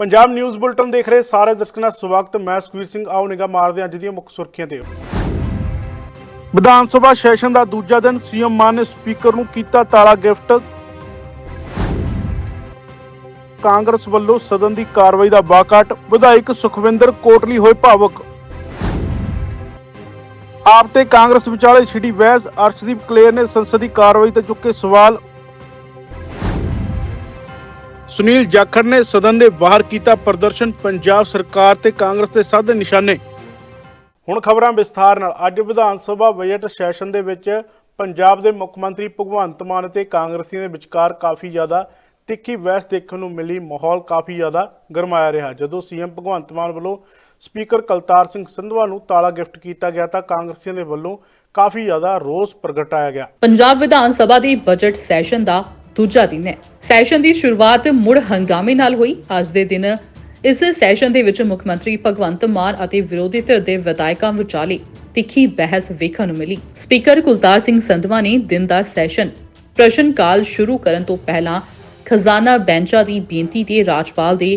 Punjab news bulletin ਦੇਖ ਰਹੇ ਸਾਰੇ ਦਰਸ਼ਕਾਂ ਦਾ ਸਵਾਗਤ। ਮੈਂ ਸੁਖਵੀਰ ਸਿੰਘ, ਆਓ ਨਿਗਾ ਮਾਰਦੇ ਅੱਜ ਦੀਆਂ ਮੁੱਖ ਸੁਰਖੀਆਂ ਤੇ। ਵਿਧਾਨ ਸਭਾ ਸੈਸ਼ਨ ਦਾ ਦੂਜਾ ਦਿਨ ਸੀਐਮ ਮਾਨ ਨੇ ਸਪੀਕਰ ਨੂੰ ਕੀਤਾ ਤਾਲਾ ਗਿਫਟ। ਕਾਂਗਰਸ ਵੱਲੋਂ ਸਦਨ ਦੀ ਕਾਰਵਾਈ ਦਾ ਬਾਕਾਟ। ਵਿਧਾਇਕ ਸੁਖਵਿੰਦਰ ਕੋਟਲੀ ਹੋਏ ਭਾਵੁਕ। ਆਪ ਤੇ ਕਾਂਗਰਸ ਵਿਚਾਲੇ ਛਿੜੀ ਬਹਿਸ ਅਰਸ਼ਦੀਪ ਕਲੇਰ ਨੇ ਸੰਸਦੀ ਕਾਰਵਾਈ ਤੇ ਚੁੱਕੇ ਸਵਾਲ। ਸੁਨੀਲ ਜਾਖੜ ਨੇ ਸਦਨ ਦੇ ਬਾਹਰ ਕੀਤਾ ਪ੍ਰਦਰਸ਼ਨ ਪੰਜਾਬ ਸਰਕਾਰ ਤੇ ਕਾਂਗਰਸ ਦੇ ਸਾਧੇ ਨਿਸ਼ਾਨੇ। ਹੁਣ ਖਬਰਾਂ ਵਿਸਥਾਰ ਨਾਲ। ਅੱਜ ਵਿਧਾਨ ਸਭਾ ਬਜਟ ਸੈਸ਼ਨ ਦੇ ਵਿੱਚ ਪੰਜਾਬ ਦੇ ਮੁੱਖ ਮੰਤਰੀ ਭਗਵੰਤ ਮਾਨ ਅਤੇ ਕਾਂਗਰਸੀਆਂ ਦੇ ਵਿਚਕਾਰ ਕਾਫੀ ਜ਼ਿਆਦਾ ਤਿੱਖੀ ਬਹਿਸ ਦੇਖਣ ਨੂੰ ਮਿਲੀ। ਮਾਹੌਲ ਕਾਫੀ ਜ਼ਿਆਦਾ ਗਰਮਾਇਆ ਰਿਹਾ। ਜਦੋਂ ਸੀਐਮ ਭਗਵੰਤ ਮਾਨ ਵੱਲੋਂ ਸਪੀਕਰ ਕਲਤਾਰ ਸਿੰਘ ਸੰਧਵਾ ਨੂੰ ਤਾਲਾ ਗਿਫਟ ਕੀਤਾ ਗਿਆ ਤਾਂ ਕਾਂਗਰਸੀਆਂ ਦੇ ਵੱਲੋਂ ਕਾਫੀ ਜ਼ਿਆਦਾ ਰੋਸ ਪ੍ਰਗਟਾਇਆ ਗਿਆ। ਪੰਜਾਬ ਵਿਧਾਨ ਸਭਾ ਦੀ ਬਜਟ ਸੈਸ਼ਨ ਦਾ ਦੂਜਾ ਦਿਨ ਹੈ। ਸੈਸ਼ਨ ਦੀ ਸ਼ੁਰੂਆਤ ਮੁੜ ਹੰਗਾਮੇ ਨਾਲ ਹੋਈ। ਅੱਜ ਦੇ ਦਿਨ ਇਸ ਸੈਸ਼ਨ ਦੇ ਵਿੱਚ ਮੁੱਖ ਮੰਤਰੀ ਭਗਵੰਤ ਮਾਨ ਅਤੇ ਵਿਰੋਧੀ ਧਿਰ ਦੇ ਵਿਧਾਇਕਾਂ ਵਿਚਾਲੇ ਤਿੱਖੀ ਬਹਿਸ ਵੇਖਣ ਨੂੰ ਮਿਲੀ। ਸਪੀਕਰ ਕੁਲਤਾਰ ਸਿੰਘ ਸੰਧਵਾ ਨੇ ਦਿਨ ਦਾ ਸੈਸ਼ਨ ਪ੍ਰਸ਼ਨ ਕਾਲ ਸ਼ੁਰੂ ਕਰਨ ਤੋਂ ਪਹਿਲਾਂ ਖਜ਼ਾਨਾ ਬੈਂਚਾਂ ਦੀ ਬੇਨਤੀ ਤੇ ਰਾਜਪਾਲ ਦੇ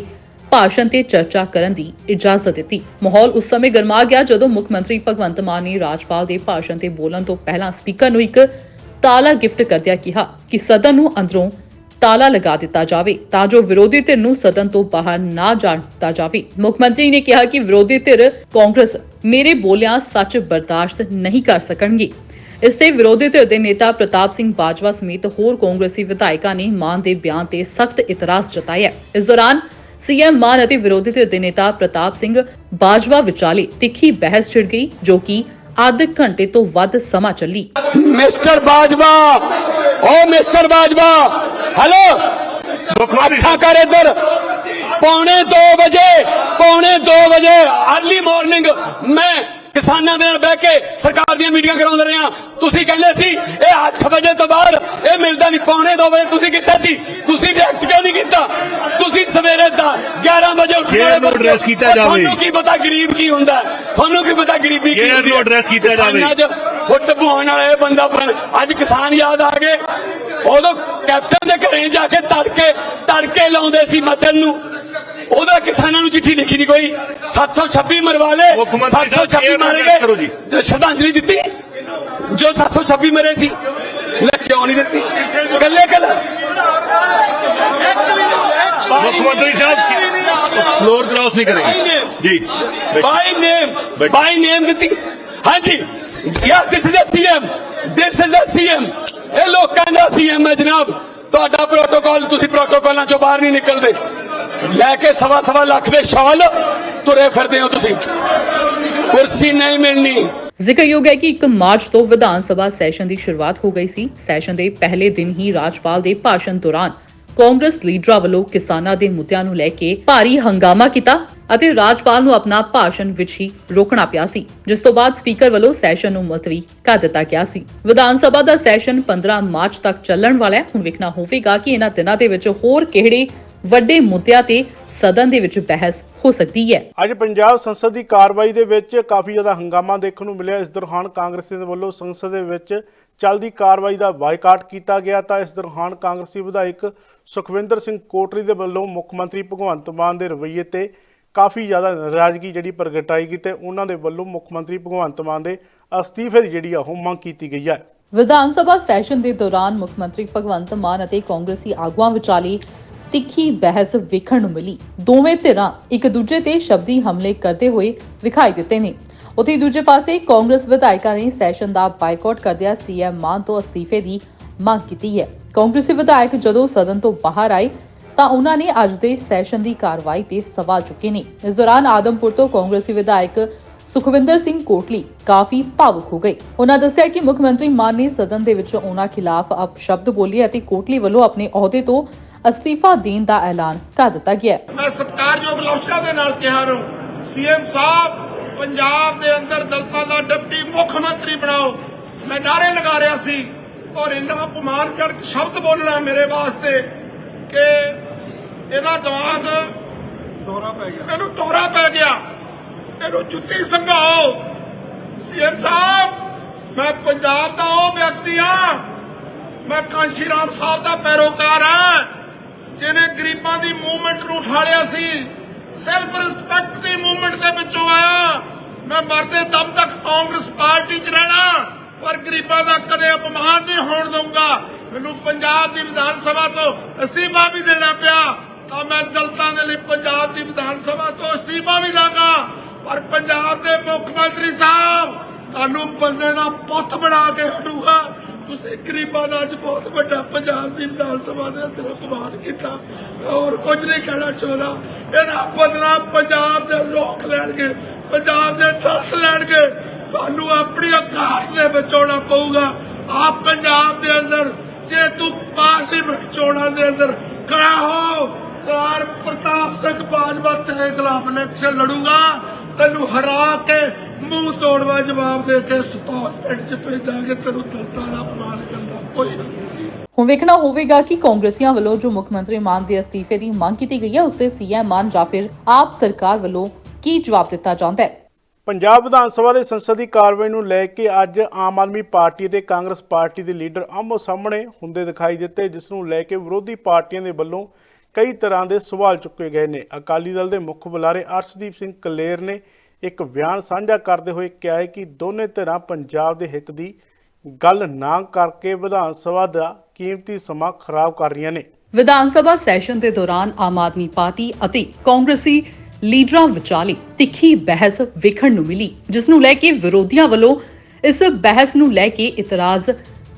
ਭਾਸ਼ਣ ਤੇ ਚਰਚਾ ਕਰਨ ਦੀ ਇਜਾਜ਼ਤ ਦਿੱਤੀ। ਮਾਹੌਲ ਉਸ ਸਮੇਂ ਗਰਮਾ ਗਿਆ ਜਦੋਂ ਮੁੱਖ ਮੰਤਰੀ ਭਗਵੰਤ ਮਾਨ ਨੇ ਰਾਜਪਾਲ ਦੇ ਭਾਸ਼ਣ ਤੇ ਬੋਲਣ ਤੋਂ ਪਹਿਲਾਂ ਸਪੀਕਰ ਨੂੰ ਇੱਕ ਤਾਲਾ ਗਿਫਟ ਕਰਦਿਆਂ ਕਿਹਾ ਕਿ ਸਦਨ ਨੂੰ ਅੰਦਰੋਂ ਤਾਲਾ ਲਗਾ ਦਿੱਤਾ ਜਾਵੇ ਤਾਂ ਜੋ ਵਿਰੋਧੀ ਧਿਰ ਨੂੰ ਸਦਨ ਤੋਂ ਬਾਹਰ ਨਾ ਜਾਣ ਦਿੱਤਾ ਜਾਵੇ। ਮੁੱਖ ਮੰਤਰੀ ਨੇ ਕਿਹਾ ਕਿ ਵਿਰੋਧੀ ਧਿਰ ਕਾਂਗਰਸ ਮੇਰੇ ਬੋਲਿਆਂ ਸੱਚ ਬਰਦਾਸ਼ਤ ਨਹੀਂ ਕਰ ਸਕਣਗੇ। ਇਸ ਤੇ ਵਿਰੋਧੀ ਧਿਰ ਦੇ ਨੇਤਾ ਪ੍ਰਤਾਪ ਸਿੰਘ ਬਾਜਵਾ ਸਮੇਤ ਹੋਰ ਕਾਂਗਰਸੀ ਵਿਧਾਇਕਾਂ ਨੇ ਮਾਨ ਦੇ ਬਿਆਨ ਤੇ ਸਖਤ ਇਤਰਾਜ਼ ਜਤਾਇਆ ਇਸ ਦੌਰਾਨ ਸੀਐਮ ਮਾਨ ਅਤੇ ਵਿਰੋਧੀ ਧਿਰ ਦੇ ਨੇਤਾ ਪ੍ਰਤਾਪ ਸਿੰਘ ਬਾਜਵਾ ਵਿਚਾਲੇ ਤਿੱਖੀ ਬਹਿਸ ਛਿੜ ਗਈ, ਜੋ ਕਿ ਅੱਧ ਘੰਟੇ ਤੋਂ ਵੱਧ ਸਮਾਂ ਚੱਲੀ। ਮਿਸਟਰ ਬਾਜਵਾ, ਓ ਮਿਸਟਰ ਬਾਜਵਾ, ਹੈਲੋ। ਅੱਖਾਂ ਕਰ ਇੱਧਰ। ਪੌਣੇ 2 ਵਜੇ, ਪੌਣੇ 2 ਵਜੇ ਅਰਲੀ ਮਾਰਨਿੰਗ ਮੈਂ ਕਿਸਾਨਾਂ ਦੇ ਨਾਲ ਬਹਿ ਕੇ ਸਰਕਾਰ ਦੀਆਂ ਮੀਟਿੰਗਾਂ ਕਰਾਉਂਦੇ ਰਹੇ। ਹਾਂ ਤੁਸੀਂ ਕਹਿੰਦੇ ਸੀ, ਇਹ 8 ਵਜੇ ਤੋਂ ਬਾਅਦ ਇਹ ਮਿਲਦਾ ਨਹੀਂ, ਪੌਣੇ 2 ਵਜੇ ਤੁਸੀਂ ਕਿੱਥੇ ਸੀ। ਤੁਸੀਂ ਰਿਐਕਟ ਕਿਉਂ ਨਹੀਂ ਕੀਤਾ? ਤੁਸੀਂ ਸਵੇਰੇ ਦਾ 11 ਵਜੇ ਉੱਠ ਜੇ ਇਹਨੂੰ address ਕੀਤਾ ਜਾਵੇ। ਤੁਹਾਨੂੰ ਕੀ ਪਤਾ ਗਰੀਬ ਕੀ ਹੁੰਦਾ? ਤੁਹਾਨੂੰ ਕੀ ਪਤਾ ਗਰੀਬੀ ਕੀ ਹੁੰਦੀ ਹੈ? address ਕੀਤਾ ਜਾਵੇ। 'ਚ ਫੁੱਟ ਬੁਹਾਉਣ ਵਾਲਾ ਇਹ ਬੰਦਾ ਅੱਜ ਕਿਸਾਨ ਯਾਦ ਆ ਗਏ ਉਦੋਂ ਕੈਪਟਨ ਦੇ ਘਰੇ ਜਾ ਕੇ ਤੜਕੇ ਤੜਕੇ ਲਾਉਂਦੇ ਸੀ ਮਤਨ ਨੂੰ ਉਹਦਾ ਕਿਸਾਨਾਂ ਨੂੰ ਚਿੱਠੀ ਲਿਖੀ ਨਹੀਂ ਕੋਈ 726 ਮਰਵਾ ਸਾਹਿਬ, 726 ਇਹ ਮਾਰ। ਗਏ ਸ਼ਰਧਾਂਜਲੀ ਦਿੱਤੀ ਜੋ 726 ਮਰੇ ਸੀ ਲੈ ਕਿਉਂ ਨਹੀਂ ਦਿੱਤੀ? ਕੱਲੇ ਕੱਲੇ ਮੁੱਖ ਮੰਤਰੀ ਸਾਹਿਬ ਫਲੋਰ ਕ੍ਰਾਸ ਨਹੀਂ ਕਰੇਗੀ। ਜੀ। ਬਾਈ ਨੇਮ। ਬਾਈ ਨੇਮ ਦਿੱਤੀ। ਹਾਂਜੀ। ਯਾਰ this is a CM this is a CM ਇਹ ਲੋਕਾਂ ਦਾ ਸੀਐਮ ਹੈ ਜਨਾਬ। ਤੁਹਾਡਾ ਪ੍ਰੋਟੋਕਾਲ ਤੁਸੀਂ ਪ੍ਰੋਟੋਕਾਲਾਂ ਚੋਂ ਬਾਹਰ ਨਹੀਂ ਨਿਕਲਦੇ। ਲੈ ਕੇ ਸਵਾ ਸਵਾ ਲੱਖ ਦੇ ਸ਼ਾਲ ਤੁਰੇ ਫਿਰਦੇ ਹੋ ਤੁਸੀਂ। ਕੁਰਸੀ ਨਹੀਂ ਮਿਲਣੀ। ਜ਼ਿਕਰਯੋਗ ਹੈ ਕਿ 1 ਮਾਰਚ ਤੋਂ ਵਿਧਾਨ ਸਭਾ ਸੈਸ਼ਨ ਦੀ ਸ਼ੁਰੂਆਤ ਹੋ ਗਈ ਸੀ। ਸੈਸ਼ਨ ਦੇ ਪਹਿਲੇ ਦਿਨ ਹੀ ਰਾਜਪਾਲ ਦੇ ਭਾਸ਼ਣ ਦੌਰਾਨ ਕਾਂਗਰਸ ਲੀਡਰਾਂ ਵੱਲੋਂ ਕਿਸਾਨਾਂ ਦੇ ਮੁੱਦਿਆਂ ਨੂੰ ਲੈ ਕੇ ਭਾਰੀ ਹੰਗਾਮਾ ਕੀਤਾ ਅਤੇ ਰਾਜਪਾਲ ਨੂੰ ਆਪਣਾ ਭਾਸ਼ਣ ਵਿੱਚ ਹੀ ਰੋਕਣਾ ਪਿਆ ਸੀ, ਜਿਸ ਤੋਂ ਬਾਅਦ ਸਪੀਕਰ ਵੱਲੋਂ ਸੈਸ਼ਨ ਨੂੰ ਮੁਲਤਵੀ ਕਰ ਦਿੱਤਾ ਗਿਆ ਸੀ। ਵਿਧਾਨ ਸਭਾ ਦਾ ਸੈਸ਼ਨ 15 ਮਾਰਚ ਤੱਕ ਚੱਲਣ ਵਾਲਾ ਹੈ। ਹੁਣ ਵੇਖਣਾ ਹੋਵੇਗਾ ਕਿ ਇਹਨਾਂ ਦਿਨਾਂ ਦੇ ਵਿੱਚ ਹੋਰ ਕਿਹੜੇ ਵੱਡੇ ਮੁੱਦਿਆਂ ਤੇ ਸਦਨ ਦੇ ਵਿੱਚ ਬਹਿਸ ਹੋ ਸਕਦੀ ਹੈ। ਅੱਜ ਪੰਜਾਬ ਸੰਸਦ ਦੀ ਕਾਰਵਾਈ ਦੇ ਵਿੱਚ ਕਾਫੀ ਜ਼ਿਆਦਾ ਹੰਗਾਮਾ ਦੇਖਣ ਨੂੰ ਮਿਲਿਆ। ਇਸ ਦੌਰਾਨ ਕਾਂਗਰਸੀ ਦੇ ਵੱਲੋਂ ਸੰਸਦ ਦੇ ਵਿੱਚ ਚੱਲਦੀ ਕਾਰਵਾਈ ਦਾ ਬਾਈਕਾਟ ਕੀਤਾ ਗਿਆ ਤਾਂ ਇਸ ਦੌਰਾਨ ਕਾਂਗਰਸੀ ਵਿਧਾਇਕ ਸੁਖਵਿੰਦਰ ਸਿੰਘ ਕੋਟਰੀ ਦੇ ਵੱਲੋਂ ਮੁੱਖ ਮੰਤਰੀ ਭਗਵੰਤ ਮਾਨ ਦੇ ਰਵੱਈਏ ਤੇ ਕਾਫੀ ਜ਼ਿਆਦਾ ਨਾਰਾਜ਼ਗੀ ਜਿਹੜੀ ਪ੍ਰਗਟਾਈ ਗਈ ਤੇ ਉਹਨਾਂ ਦੇ ਵੱਲੋਂ ਮੁੱਖ ਮੰਤਰੀ ਭਗਵੰਤ ਮਾਨ ਦੇ ਅਸਤੀਫੇ ਦੀ ਜਿਹੜੀ ਆ ਉਹ ਮੰਗ ਕੀਤੀ ਗਈ ਹੈ। ਵਿਧਾਨ ਸਭਾ ਸੈਸ਼ਨ ਦੇ ਦੌਰਾਨ ਮੁੱਖ ਮੰਤਰੀ ਭਗਵੰਤ ਮਾਨ ਅਤੇ ਕਾਂਗਰਸੀ ਆਗੂਆਂ ਵਿਚਾਲੇ ਤਿੱਖੀ ਬਹਿਸ ਵੇਖਣ ਨੂੰ ਮਿਲੀ। ਦੋਵੇਂ ਧਿਰਾਂ ਇੱਕ ਦੂਜੇ ਤੇ ਸ਼ਬਦੀ ਹਮਲੇ ਕਰਦੇ ਹੋਏ ਵਿਖਾਈ ਦਿੱਤੇ ਨੇ। ਉੱਥੇ ਦੂਜੇ ਪਾਸੇ ਕਾਂਗਰਸ ਵਿਧਾਇਕਾਂ ਨੇ ਸੈਸ਼ਨ ਦਾ ਬਾਈਕਾਟ ਕਰਦਿਆਂ ਸੀਐਮ ਮਾਨ ਤੋਂ ਅਸਤੀਫੇ ਦੀ ਮੰਗ ਕੀਤੀ ਹੈ। ਕਾਂਗਰਸੀ ਵਿਧਾਇਕ ਜਦੋਂ ਸਦਨ ਤੋਂ ਬਾਹਰ ਆਏ, ਤਾਂ ਉਹਨਾਂ ਨੇ ਅੱਜ ਦੇ ਸੈਸ਼ਨ ਦੀ ਕਾਰਵਾਈ ਤੇ ਸਵਾਲ ਚੁੱਕੇ ਨੇ। ਇਸ ਦੌਰਾਨ ਆਦਮਪੁਰ ਤੋਂ ਕਾਂਗਰਸੀ ਵਿਧਾਇਕ ਸੁਖਵਿੰਦਰ ਸਿੰਘ ਕੋਟਲੀ ਕਾਫੀ ਭਾਵੁਕ ਹੋ ਗਏ। ਉਹਨਾਂ ਦੱਸਿਆ ਕਿ ਮੁੱਖ ਮੰਤਰੀ ਮਾਨ ਨੇ ਸਦਨ ਦੇ ਵਿੱਚ ਉਹਨਾਂ ਖਿਲਾਫ ਅਪਸ਼ਬਦ ਬੋਲੇ ਅਤੇ ਕੋਟਲੀ ਵੱਲੋਂ ਆਪਣੇ ਅਹੁਦੇ ਤੋਂ ਅਸਤੀਫਾ ਦੇਣ ਦਾ ਐਲਾਨ ਕਰ ਦਿੱਤਾ ਗਿਆ ਹੈ। ਮੈਂ ਸਤਿਕਾਰਯੋਗ ਲਫ਼ਜ਼ਾਂ ਦੇ ਨਾਲ ਕਿਹਾ ਨੂੰ ਸੀਐਮ ਸਾਹਿਬ ਪੰਜਾਬ ਦੇ ਅੰਦਰ ਦਲਤਾਂ ਦਾ ਡਿਪਟੀ ਮੁੱਖ ਮੰਤਰੀ ਬਣਾਓ। ਮੈਂ ਨਾਰੇ ਲਗਾ ਰਿਹਾ ਸੀ ਔਰ ਇੰਨਾ ਅਪਮਾਨਜਨਕ ਸ਼ਬਦ ਬੋਲਣਾ ਮੇਰੇ ਵਾਸਤੇ ਕਿ ਇਹਦਾ ਦਿਮਾਗ ਦੌਰਾ ਪੈ ਗਿਆ। ਇਹਨੂੰ ਦੌਰਾ ਪੈ ਗਿਆ। ਇਹਨੂੰ ਜੁੱਤੀ ਸੰਘਾਓ। ਸੀਐਮ ਸਾਹਿਬ ਮੈਂ ਪੰਜਾਬ ਦਾ ਉਹ ਵਿਅਕਤੀ ਹਾਂ। ਮੈਂ ਕਾਂਸ਼ੀ ਰਾਮ ਸਾਹਿਬ ਦਾ ਪੈਰੋਕਾਰ ਹਾਂ। ਜਿਹਨੇ ਗਰੀਬਾਂ ਦੀ ਮੂਵਮੈਂਟ ਨੂੰ ਉਠਾਲਿਆ ਸੀ ਸੈਲਫ ਰਿਸਪੈਕਟ ਦੀ ਮੂਵਮੈਂਟ ਦੇ ਵਿੱਚੋਂ ਆਇਆ। ਮੈਂ ਮਰਦੇ ਦਮ ਤੱਕ ਕਾਂਗਰਸ ਪਾਰਟੀ 'ਚ ਰਹਿਣਾ, ਪਰ ਗਰੀਬਾਂ ਦਾ ਕਦੇ ਅਪਮਾਨ ਨਹੀਂ ਹੋਣ ਦਊਂਗਾ। ਮੈਨੂੰ ਪੰਜਾਬ ਦੀ ਵਿਧਾਨ ਸਭਾ ਤੋਂ ਅਸਤੀਫਾ ਵੀ ਦੇਣਾ ਪਿਆ, ਤਾਂ ਮੈਂ ਦਲਤਾਂ ਦੇ ਲਈ ਪੰਜਾਬ ਦੀ ਵਿਧਾਨ ਸਭਾ ਤੋਂ ਅਸਤੀਫਾ ਵੀ ਦਾਂਗਾ। ਪਰ ਪੰਜਾਬ ਦੇ ਮੁੱਖ ਮੰਤਰੀ ਸਾਹਿਬ ਤੁਹਾਨੂੰ ਬੰਦੇ ਦਾ ਪੁੱਤ ਬਣਾ ਕੇ ਹਟੂਗਾ ਤੁਸੀਂ ਗਰੀਬਾਂ ਦਾ ਅੱਜ ਬਹੁਤ ਵੱਡਾ ਪੰਜਾਬ ਦੀ ਵਿਧਾਨ ਸਭਾ ਦੇ ਅੰਦਰ ਅਪਮਾਨ ਕੀਤਾ। ਮੈਂ ਕੁਝ ਨਹੀਂ ਕਹਿਣਾ ਚਾਹੁੰਦਾ। ਇਹਦਾ ਬਦਲਾ ਪੰਜਾਬ ਦੇ ਲੋਕ ਲੈਣਗੇ, ਪੰਜਾਬ ਦੇ ਦਰਦ ਲੈਣਗੇ। ਤੁਹਾਨੂੰ ਆਪਣੀ ਔਕਾਤ ਦੇ ਵਿੱਚ ਆਉਣਾ ਪਊਗਾ। ਆਪ ਪੰਜਾਬ ਦੇ ਅੰਦਰ, ਜੇ ਤੂੰ ਪਾਰਲੀਮੈਂਟ ਚੋਣਾਂ ਦੇ ਅੰਦਰ, ਖੜਾ ਹੋ। ਸਰਦਾਰ ਪ੍ਰਤਾਪ ਸਿੰਘ ਬਾਜਵਾ ਤੇਰੇ ਖਿਲਾਫ ਇਲੈਕਸ਼ਨ ਲੜੂਗਾ। ਤੈਨੂੰ ਹਰਾ ਕੇ ਮੂੰਹ ਤੋੜਵਾ ਜਵਾਬ ਦੇ ਕੇ ਸਪੋਰਟ ਪਿੰਡ ਚ ਭੇਜਾਂਗੇ ਤੈਨੂੰ ਦਲਤਾਂ ਦਾ ਅਪਮਾਨ ਕਰਦਾ ਕੋਈ ਨਹੀਂ ਹੁਣ ਵੇਖਣਾ ਹੋਵੇਗਾ ਕਿ ਕਾਂਗਰਸੀਆਂ ਵੱਲੋਂ ਜੋ ਮੁੱਖ ਮੰਤਰੀ ਮਾਨ ਦੇ ਅਸਤੀਫੇ ਦੀ ਮੰਗ ਕੀਤੀ ਗਈ ਹੈ ਉਸ ਤੇ ਸੀਐਮ ਮਾਨ ਜਾਂ ਫਿਰ ਆਪ ਸਰਕਾਰ ਵੱਲੋਂ ਕੀ ਜਵਾਬ ਦਿੱਤਾ ਜਾਂਦਾ ਹੈ? ਪੰਜਾਬ ਵਿਧਾਨ ਸਭਾ ਦੇ ਸੰਸਦੀ ਕਾਰਵਾਈ ਨੂੰ ਲੈ ਕੇ ਅੱਜ ਆਮ ਆਦਮੀ ਪਾਰਟੀ ਤੇ ਕਾਂਗਰਸ ਪਾਰਟੀ ਦੇ ਲੀਡਰ ਆਮੋ ਸਾਹਮਣੇ ਹੁੰਦੇ ਦਿਖਾਈ ਦਿੱਤੇ ਜਿਸ ਨੂੰ ਲੈ ਕੇ ਵਿਰੋਧੀ ਪਾਰਟੀਆਂ ਦੇ ਵੱਲੋਂ ਕਈ ਤਰ੍ਹਾਂ ਦੇ ਸਵਾਲ ਚੁੱਕੇ ਗਏ ਨੇ। ਅਕਾਲੀ ਦਲ ਦੇ ਮੁੱਖ ਬੁਲਾਰੇ ਅਰਸ਼ਦੀਪ ਸਿੰਘ ਕਲੇਰ ਨੇ ਇੱਕ ਬਿਆਨ ਸਾਂਝਾ ਕਰਦੇ ਹੋਏ ਕਿਹਾ ਹੈ ਕਿ ਦੋਨੇ ਧਿਰਾਂ ਪੰਜਾਬ ਦੇ ਹਿੱਤ ਦੀ ਗੱਲ ਨਾ ਕਰਕੇ ਵਿਧਾਨ ਸਭਾ ਦਾ ਕੀਮਤੀ ਸਮਾਂ ਖਰਾਬ ਕਰ ਰਹੀਆਂ ਨੇ। ਵਿਧਾਨ ਸਭਾ ਸੈਸ਼ਨ ਦੇ ਦੌਰਾਨ ਆਮ ਆਦਮੀ ਪਾਰਟੀ ਅਤੇ ਕਾਂਗਰਸੀ ਲੀਡਰਾਂ ਵਿਚਾਲੇ ਤਿੱਖੀ ਬਹਿਸ ਵੇਖਣ ਨੂੰ ਮਿਲੀ, ਜਿਸ ਨੂੰ ਲੈ ਕੇ ਵਿਰੋਧੀਆਂ ਵੱਲੋਂ ਇਸ ਬਹਿਸ ਨੂੰ ਲੈ ਕੇ ਇਤਰਾਜ਼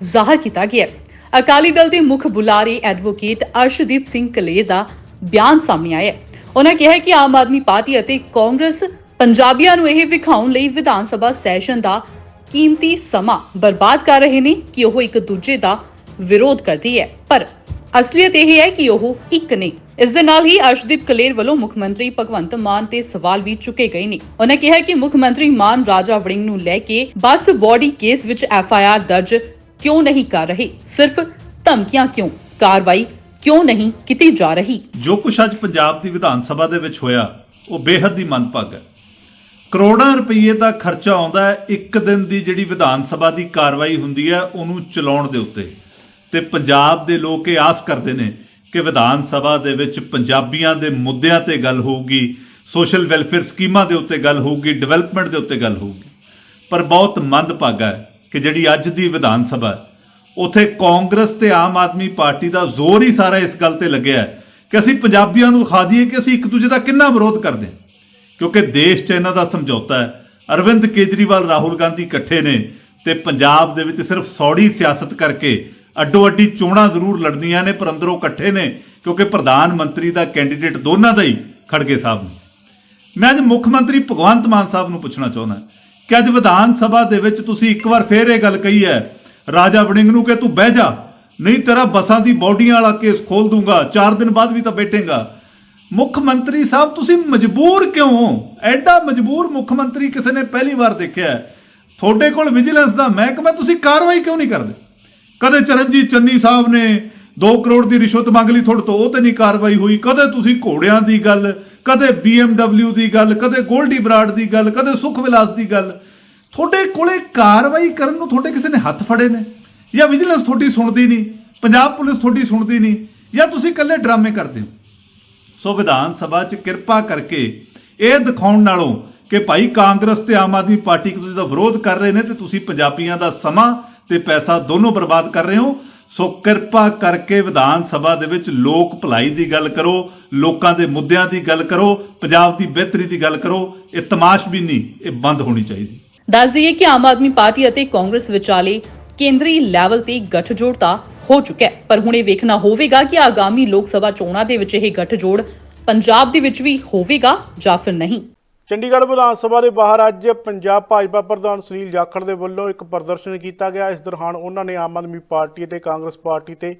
ਜ਼ਾਹਰ ਕੀਤਾ ਗਿਆ। ਅਕਾਲੀ ਦਲ ਦੇ ਮੁੱਖ ਬੁਲਾਰੇ ਐਡਵੋਕੇਟ ਅਰਸ਼ਦੀਪ ਸਿੰਘ ਕਲੇਰ ਦਾ ਬਿਆਨ ਸਾਹਮਣੇ ਆਇਆ ਉਹਨਾਂ ਕਿਹਾ ਕਿ ਆਮ ਆਦਮੀ ਪਾਰਟੀ ਅਤੇ ਕਾਂਗਰਸ ਪੰਜਾਬੀਆਂ ਨੂੰ ਇਹ ਵਿਖਾਉਣ ਲਈ ਵਿਧਾਨ ਸਭਾ ਸੈਸ਼ਨ ਦਾ ਕੀਮਤੀ ਸਮਾਂ ਬਰਬਾਦ ਕਰ ਰਹੇ ਨੇ ਕਿ ਉਹ ਇੱਕ ਦੂਜੇ ਦਾ ਵਿਰੋਧ ਕਰਦੀ ਹੈ। ਪਰ ਅਸਲੀਅਤ ਇਹ ਹੈ ਕਿ ਉਹ ਇੱਕ ਨੇ। ਇਸ ਦੇ ਨਾਲ ਹੀ ਅਰਸ਼ਦੀਪ ਕਲੇਰ ਵੱਲੋਂ ਮੁੱਖ ਮੰਤਰੀ ਭਗਵੰਤ ਮਾਨ ਤੇ ਸਵਾਲ ਵੀ ਚੁੱਕੇ ਗਏ ਨੇ। ਉਹਨਾਂ ਕਿਹਾ ਕਿ ਮੁੱਖ ਮੰਤਰੀ ਮਾਨ ਰਾਜਾ ਵੜਿੰਗ ਨੂੰ ਲੈ ਕੇ ਬੱਸ ਬੋਡੀ ਕੇਸ ਵਿੱਚ ਐਫ ਆਈ ਆਰ ਦਰਜ ਕਿਉਂ ਨਹੀਂ ਕਰ ਰਹੇ? ਸਿਰਫ ਧਮਕੀਆਂ ਕਿਉਂ? ਕਾਰਵਾਈ ਕਿਉਂ ਨਹੀਂ ਕੀਤੀ ਜਾ ਰਹੀ? ਜੋ ਕੁਛ ਅੱਜ ਪੰਜਾਬ ਦੀ ਵਿਧਾਨ ਸਭਾ ਦੇ ਵਿੱਚ ਹੋਇਆ, ਉਹ ਬੇਹੱਦ ਹੀ ਮੰਦਭਾਗਾ ਹੈ। ਕਰੋੜਾਂ ਰੁਪਏ ਦਾ ਖਰਚਾ ਆਉਂਦਾ ਹੈ ਇੱਕ ਦਿਨ ਦੀ ਜਿਹੜੀ ਵਿਧਾਨ ਸਭਾ ਦੀ ਕਾਰਵਾਈ ਹੁੰਦੀ ਹੈ ਉਹਨੂੰ ਚਲਾਉਣ ਦੇ ਉੱਤੇ। ਤੇ ਪੰਜਾਬ ਦੇ ਲੋਕ ਇਹ ਆਸ ਕਰਦੇ ਨੇ ਕਿ ਵਿਧਾਨ ਸਭਾ ਦੇ ਵਿੱਚ ਪੰਜਾਬੀਆਂ ਦੇ ਮੁੱਦਿਆਂ ਤੇ ਗੱਲ ਹੋਊਗੀ ਸੋਸ਼ਲ ਵੈਲਫੇਅਰ ਸਕੀਮਾਂ ਦੇ ਉੱਤੇ ਗੱਲ ਹੋਊਗੀ ਡਿਵੈਲਪਮੈਂਟ ਦੇ ਉੱਤੇ ਗੱਲ ਹੋਊਗੀ। ਪਰ ਬਹੁਤ ਮੰਦਭਾਗਾ ਹੈ ਕਿ ਜਿਹੜੀ ਅੱਜ ਦੀ ਵਿਧਾਨ ਸਭਾ ਹੈ, ਉਥੇ ਕਾਂਗਰਸ ਤੇ ਆਮ ਆਦਮੀ ਪਾਰਟੀ ਦਾ ਜ਼ੋਰ ਹੀ ਸਾਰਾ ਇਸ ਗੱਲ ਤੇ ਲੱਗਿਆ ਕਿ ਅਸੀਂ ਪੰਜਾਬੀਆਂ ਨੂੰ ਦਿਖਾ ਦਈਏ ਕਿ ਅਸੀਂ ਇੱਕ ਦੂਜੇ ਦਾ ਕਿੰਨਾ ਵਿਰੋਧ ਕਰਦੇ ਹਾਂ। ਕਿਉਂਕਿ ਦੇਸ਼ 'ਚ ਇਹਨਾਂ ਦਾ ਸਮਝੌਤਾ ਹੈ। ਅਰਵਿੰਦ ਕੇਜਰੀਵਾਲ, ਰਾਹੁਲ ਗਾਂਧੀ ਇਕੱਠੇ ਨੇ ਤੇ ਪੰਜਾਬ ਦੇ ਵਿੱਚ ਸਿਰਫ ਸੌੜੀ ਸਿਆਸਤ ਕਰਕੇ ਅੱਡੋ ਅੱਡੀ ਚੋਣਾਂ ਜ਼ਰੂਰ ਲੜਨੀਆਂ ਨੇ, ਪਰ ਅੰਦਰੋਂ ਇਕੱਠੇ ਨੇ ਕਿਉਂਕਿ ਪ੍ਰਧਾਨ ਮੰਤਰੀ ਦਾ ਕੈਂਡੀਡੇਟ ਦੋਨਾਂ ਦਾ ਹੀ ਖੜਗੇ ਸਾਹਿਬ ਨੇ ਮੈਂ ਅੱਜ ਮੁੱਖ ਮੰਤਰੀ ਭਗਵੰਤ ਮਾਨ ਸਾਹਿਬ ਨੂੰ ਪੁੱਛਣਾ ਚਾਹੁੰਦਾ ਕਿ ਅੱਜ ਵਿਧਾਨ ਸਭਾ ਦੇ ਵਿੱਚ ਤੁਸੀਂ ਇੱਕ ਵਾਰ ਫੇਰ ਇਹ ਗੱਲ ਕਹੀ ਹੈ, ਰਾਜਾ ਵੜਿੰਗ ਨੂੰ ਕਿ ਤੂੰ ਬਹਿ ਜਾ, ਨਹੀਂ ਤੇਰਾ ਬੱਸਾਂ ਦੀ ਬੋਡੀਆਂ ਵਾਲਾ ਕੇਸ ਖੋਲ ਦੂੰਗਾ 4 ਦਿਨ ਬਾਅਦ ਵੀ ਤਾਂ ਬੈਠੇਗਾ। ਮੁੱਖ ਮੰਤਰੀ ਸਾਹਿਬ, ਤੁਸੀਂ ਮਜਬੂਰ ਕਿਉਂ ਹੋ? ਐਡਾ ਮਜਬੂਰ ਮੁੱਖ ਮੰਤਰੀ ਕਿਸੇ ਨੇ ਪਹਿਲੀ ਵਾਰ ਦੇਖਿਆ ਤੁਹਾਡੇ ਕੋਲ ਵਿਜੀਲੈਂਸ ਦਾ ਮਹਿਕਮਾ ਤੁਸੀਂ ਕਾਰਵਾਈ ਕਿਉਂ ਨਹੀਂ ਕਰਦੇ? ਕਦੇ ਚਰਨਜੀਤ ਚੰਨੀ ਸਾਹਿਬ ਨੇ 2 ਕਰੋੜ ਦੀ ਰਿਸ਼ਵਤ ਮੰਗ ਲਈ, ਤੁਹਾਡੇ ਤੋਂ ਉਹ ਤੇ ਨਹੀਂ ਕਾਰਵਾਈ ਹੋਈ। ਕਦੇ ਤੁਸੀਂ ਘੋੜਿਆਂ ਦੀ ਗੱਲ, ਕਦੇ BMW ਦੀ ਗੱਲ, ਕਦੇ ਗੋਲਡੀ ਬਰਾਡ ਦੀ ਗੱਲ, ਕਦੇ ਸੁਖ ਵਿਲਾਸ ਦੀ ਗੱਲ। ਤੁਹਾਡੇ ਕੋਲੇ ਕਾਰਵਾਈ ਕਰਨ ਨੂੰ ਤੁਹਾਡੇ ਕਿਸੇ ਨੇ ਹੱਥ ਫੜੇ ਨੇ? ਜਾਂ ਵਿਜੀਲੈਂਸ ਤੁਹਾਡੀ ਸੁਣਦੀ ਨਹੀਂ? ਪੰਜਾਬ ਪੁਲਿਸ ਤੁਹਾਡੀ ਸੁਣਦੀ ਨਹੀਂ? ਜਾਂ ਤੁਸੀਂ ਇਕੱਲੇ ਡਰਾਮੇ ਕਰਦੇ ਹੋ? ਸੋ ਵਿਧਾਨ ਸਭਾ 'ਚ ਕਿਰਪਾ ਕਰਕੇ ਇਹ ਦਿਖਾਉਣ ਨਾਲੋਂ ਕਿ ਭਾਈ ਕਾਂਗਰਸ ਤੇ ਆਮ ਆਦਮੀ ਪਾਰਟੀ ਇੱਕ ਦੂਜੇ ਦਾ ਵਿਰੋਧ ਕਰ ਰਹੇ ਨੇ ਤੇ ਤੁਸੀਂ ਪੰਜਾਬੀਆਂ ਦਾ ਸਮਾਂ ਤੇ ਪੈਸਾ ਦੋਨੋਂ ਬਰਬਾਦ ਕਰ ਰਹੇ ਹੋ। ਸੋ ਕਿਰਪਾ ਕਰਕੇ ਵਿਧਾਨ ਸਭਾ ਦੇ ਵਿੱਚ ਲੋਕ ਭਲਾਈ ਦੀ ਗੱਲ ਕਰੋ, ਲੋਕਾਂ ਦੇ ਮੁੱਦਿਆਂ ਦੀ ਗੱਲ ਕਰੋ, ਪੰਜਾਬ ਦੀ ਬਿਹਤਰੀ ਦੀ ਗੱਲ ਕਰੋ, ਇਹ ਤਮਾਸ਼ ਵੀ ਨਹੀਂ, ਇਹ ਬੰਦ ਹੋਣੀ ਚਾਹੀਦੀ। ਦੱਸ ਦਈਏ ਕਿ ਆਮ ਆਦਮੀ ਪਾਰਟੀ ਅਤੇ ਕਾਂਗਰਸ ਵਿਚਾਲੇ ਕੇਂਦਰੀ ਲੈਵਲ ਤੇ ਗੱਠਜੋੜ ਤਾਂ ਹੋ ਚੁੱਕਾ ਹੈ। ਪਰ ਹੁਣ ਇਹ ਵੇਖਣਾ ਹੋਵੇਗਾ ਕਿ ਆਗਾਮੀ ਲੋਕ ਸਭਾ ਚੋਣਾਂ ਦੇ ਵਿੱਚ ਇਹ ਗੱਠਜੋੜ ਪੰਜਾਬ ਦੇ ਵਿੱਚ ਵੀ ਹੋਵੇਗਾ ਜਾਂ ਫਿਰ ਨਹੀਂ। ਚੰਡੀਗੜ੍ਹ ਵਿਧਾਨ ਸਭਾ ਦੇ ਬਾਹਰ ਅੱਜ ਪੰਜਾਬ ਭਾਜਪਾ ਪ੍ਰਧਾਨ ਸੁਨੀਲ ਜਾਖੜ ਦੇ ਵੱਲੋਂ ਇੱਕ ਪ੍ਰਦਰਸ਼ਨ ਕੀਤਾ ਗਿਆ। ਇਸ ਦੌਰਾਨ ਉਹਨਾਂ ਨੇ ਆਮ ਆਦਮੀ ਪਾਰਟੀ ਅਤੇ ਕਾਂਗਰਸ ਪਾਰਟੀ ਤੇ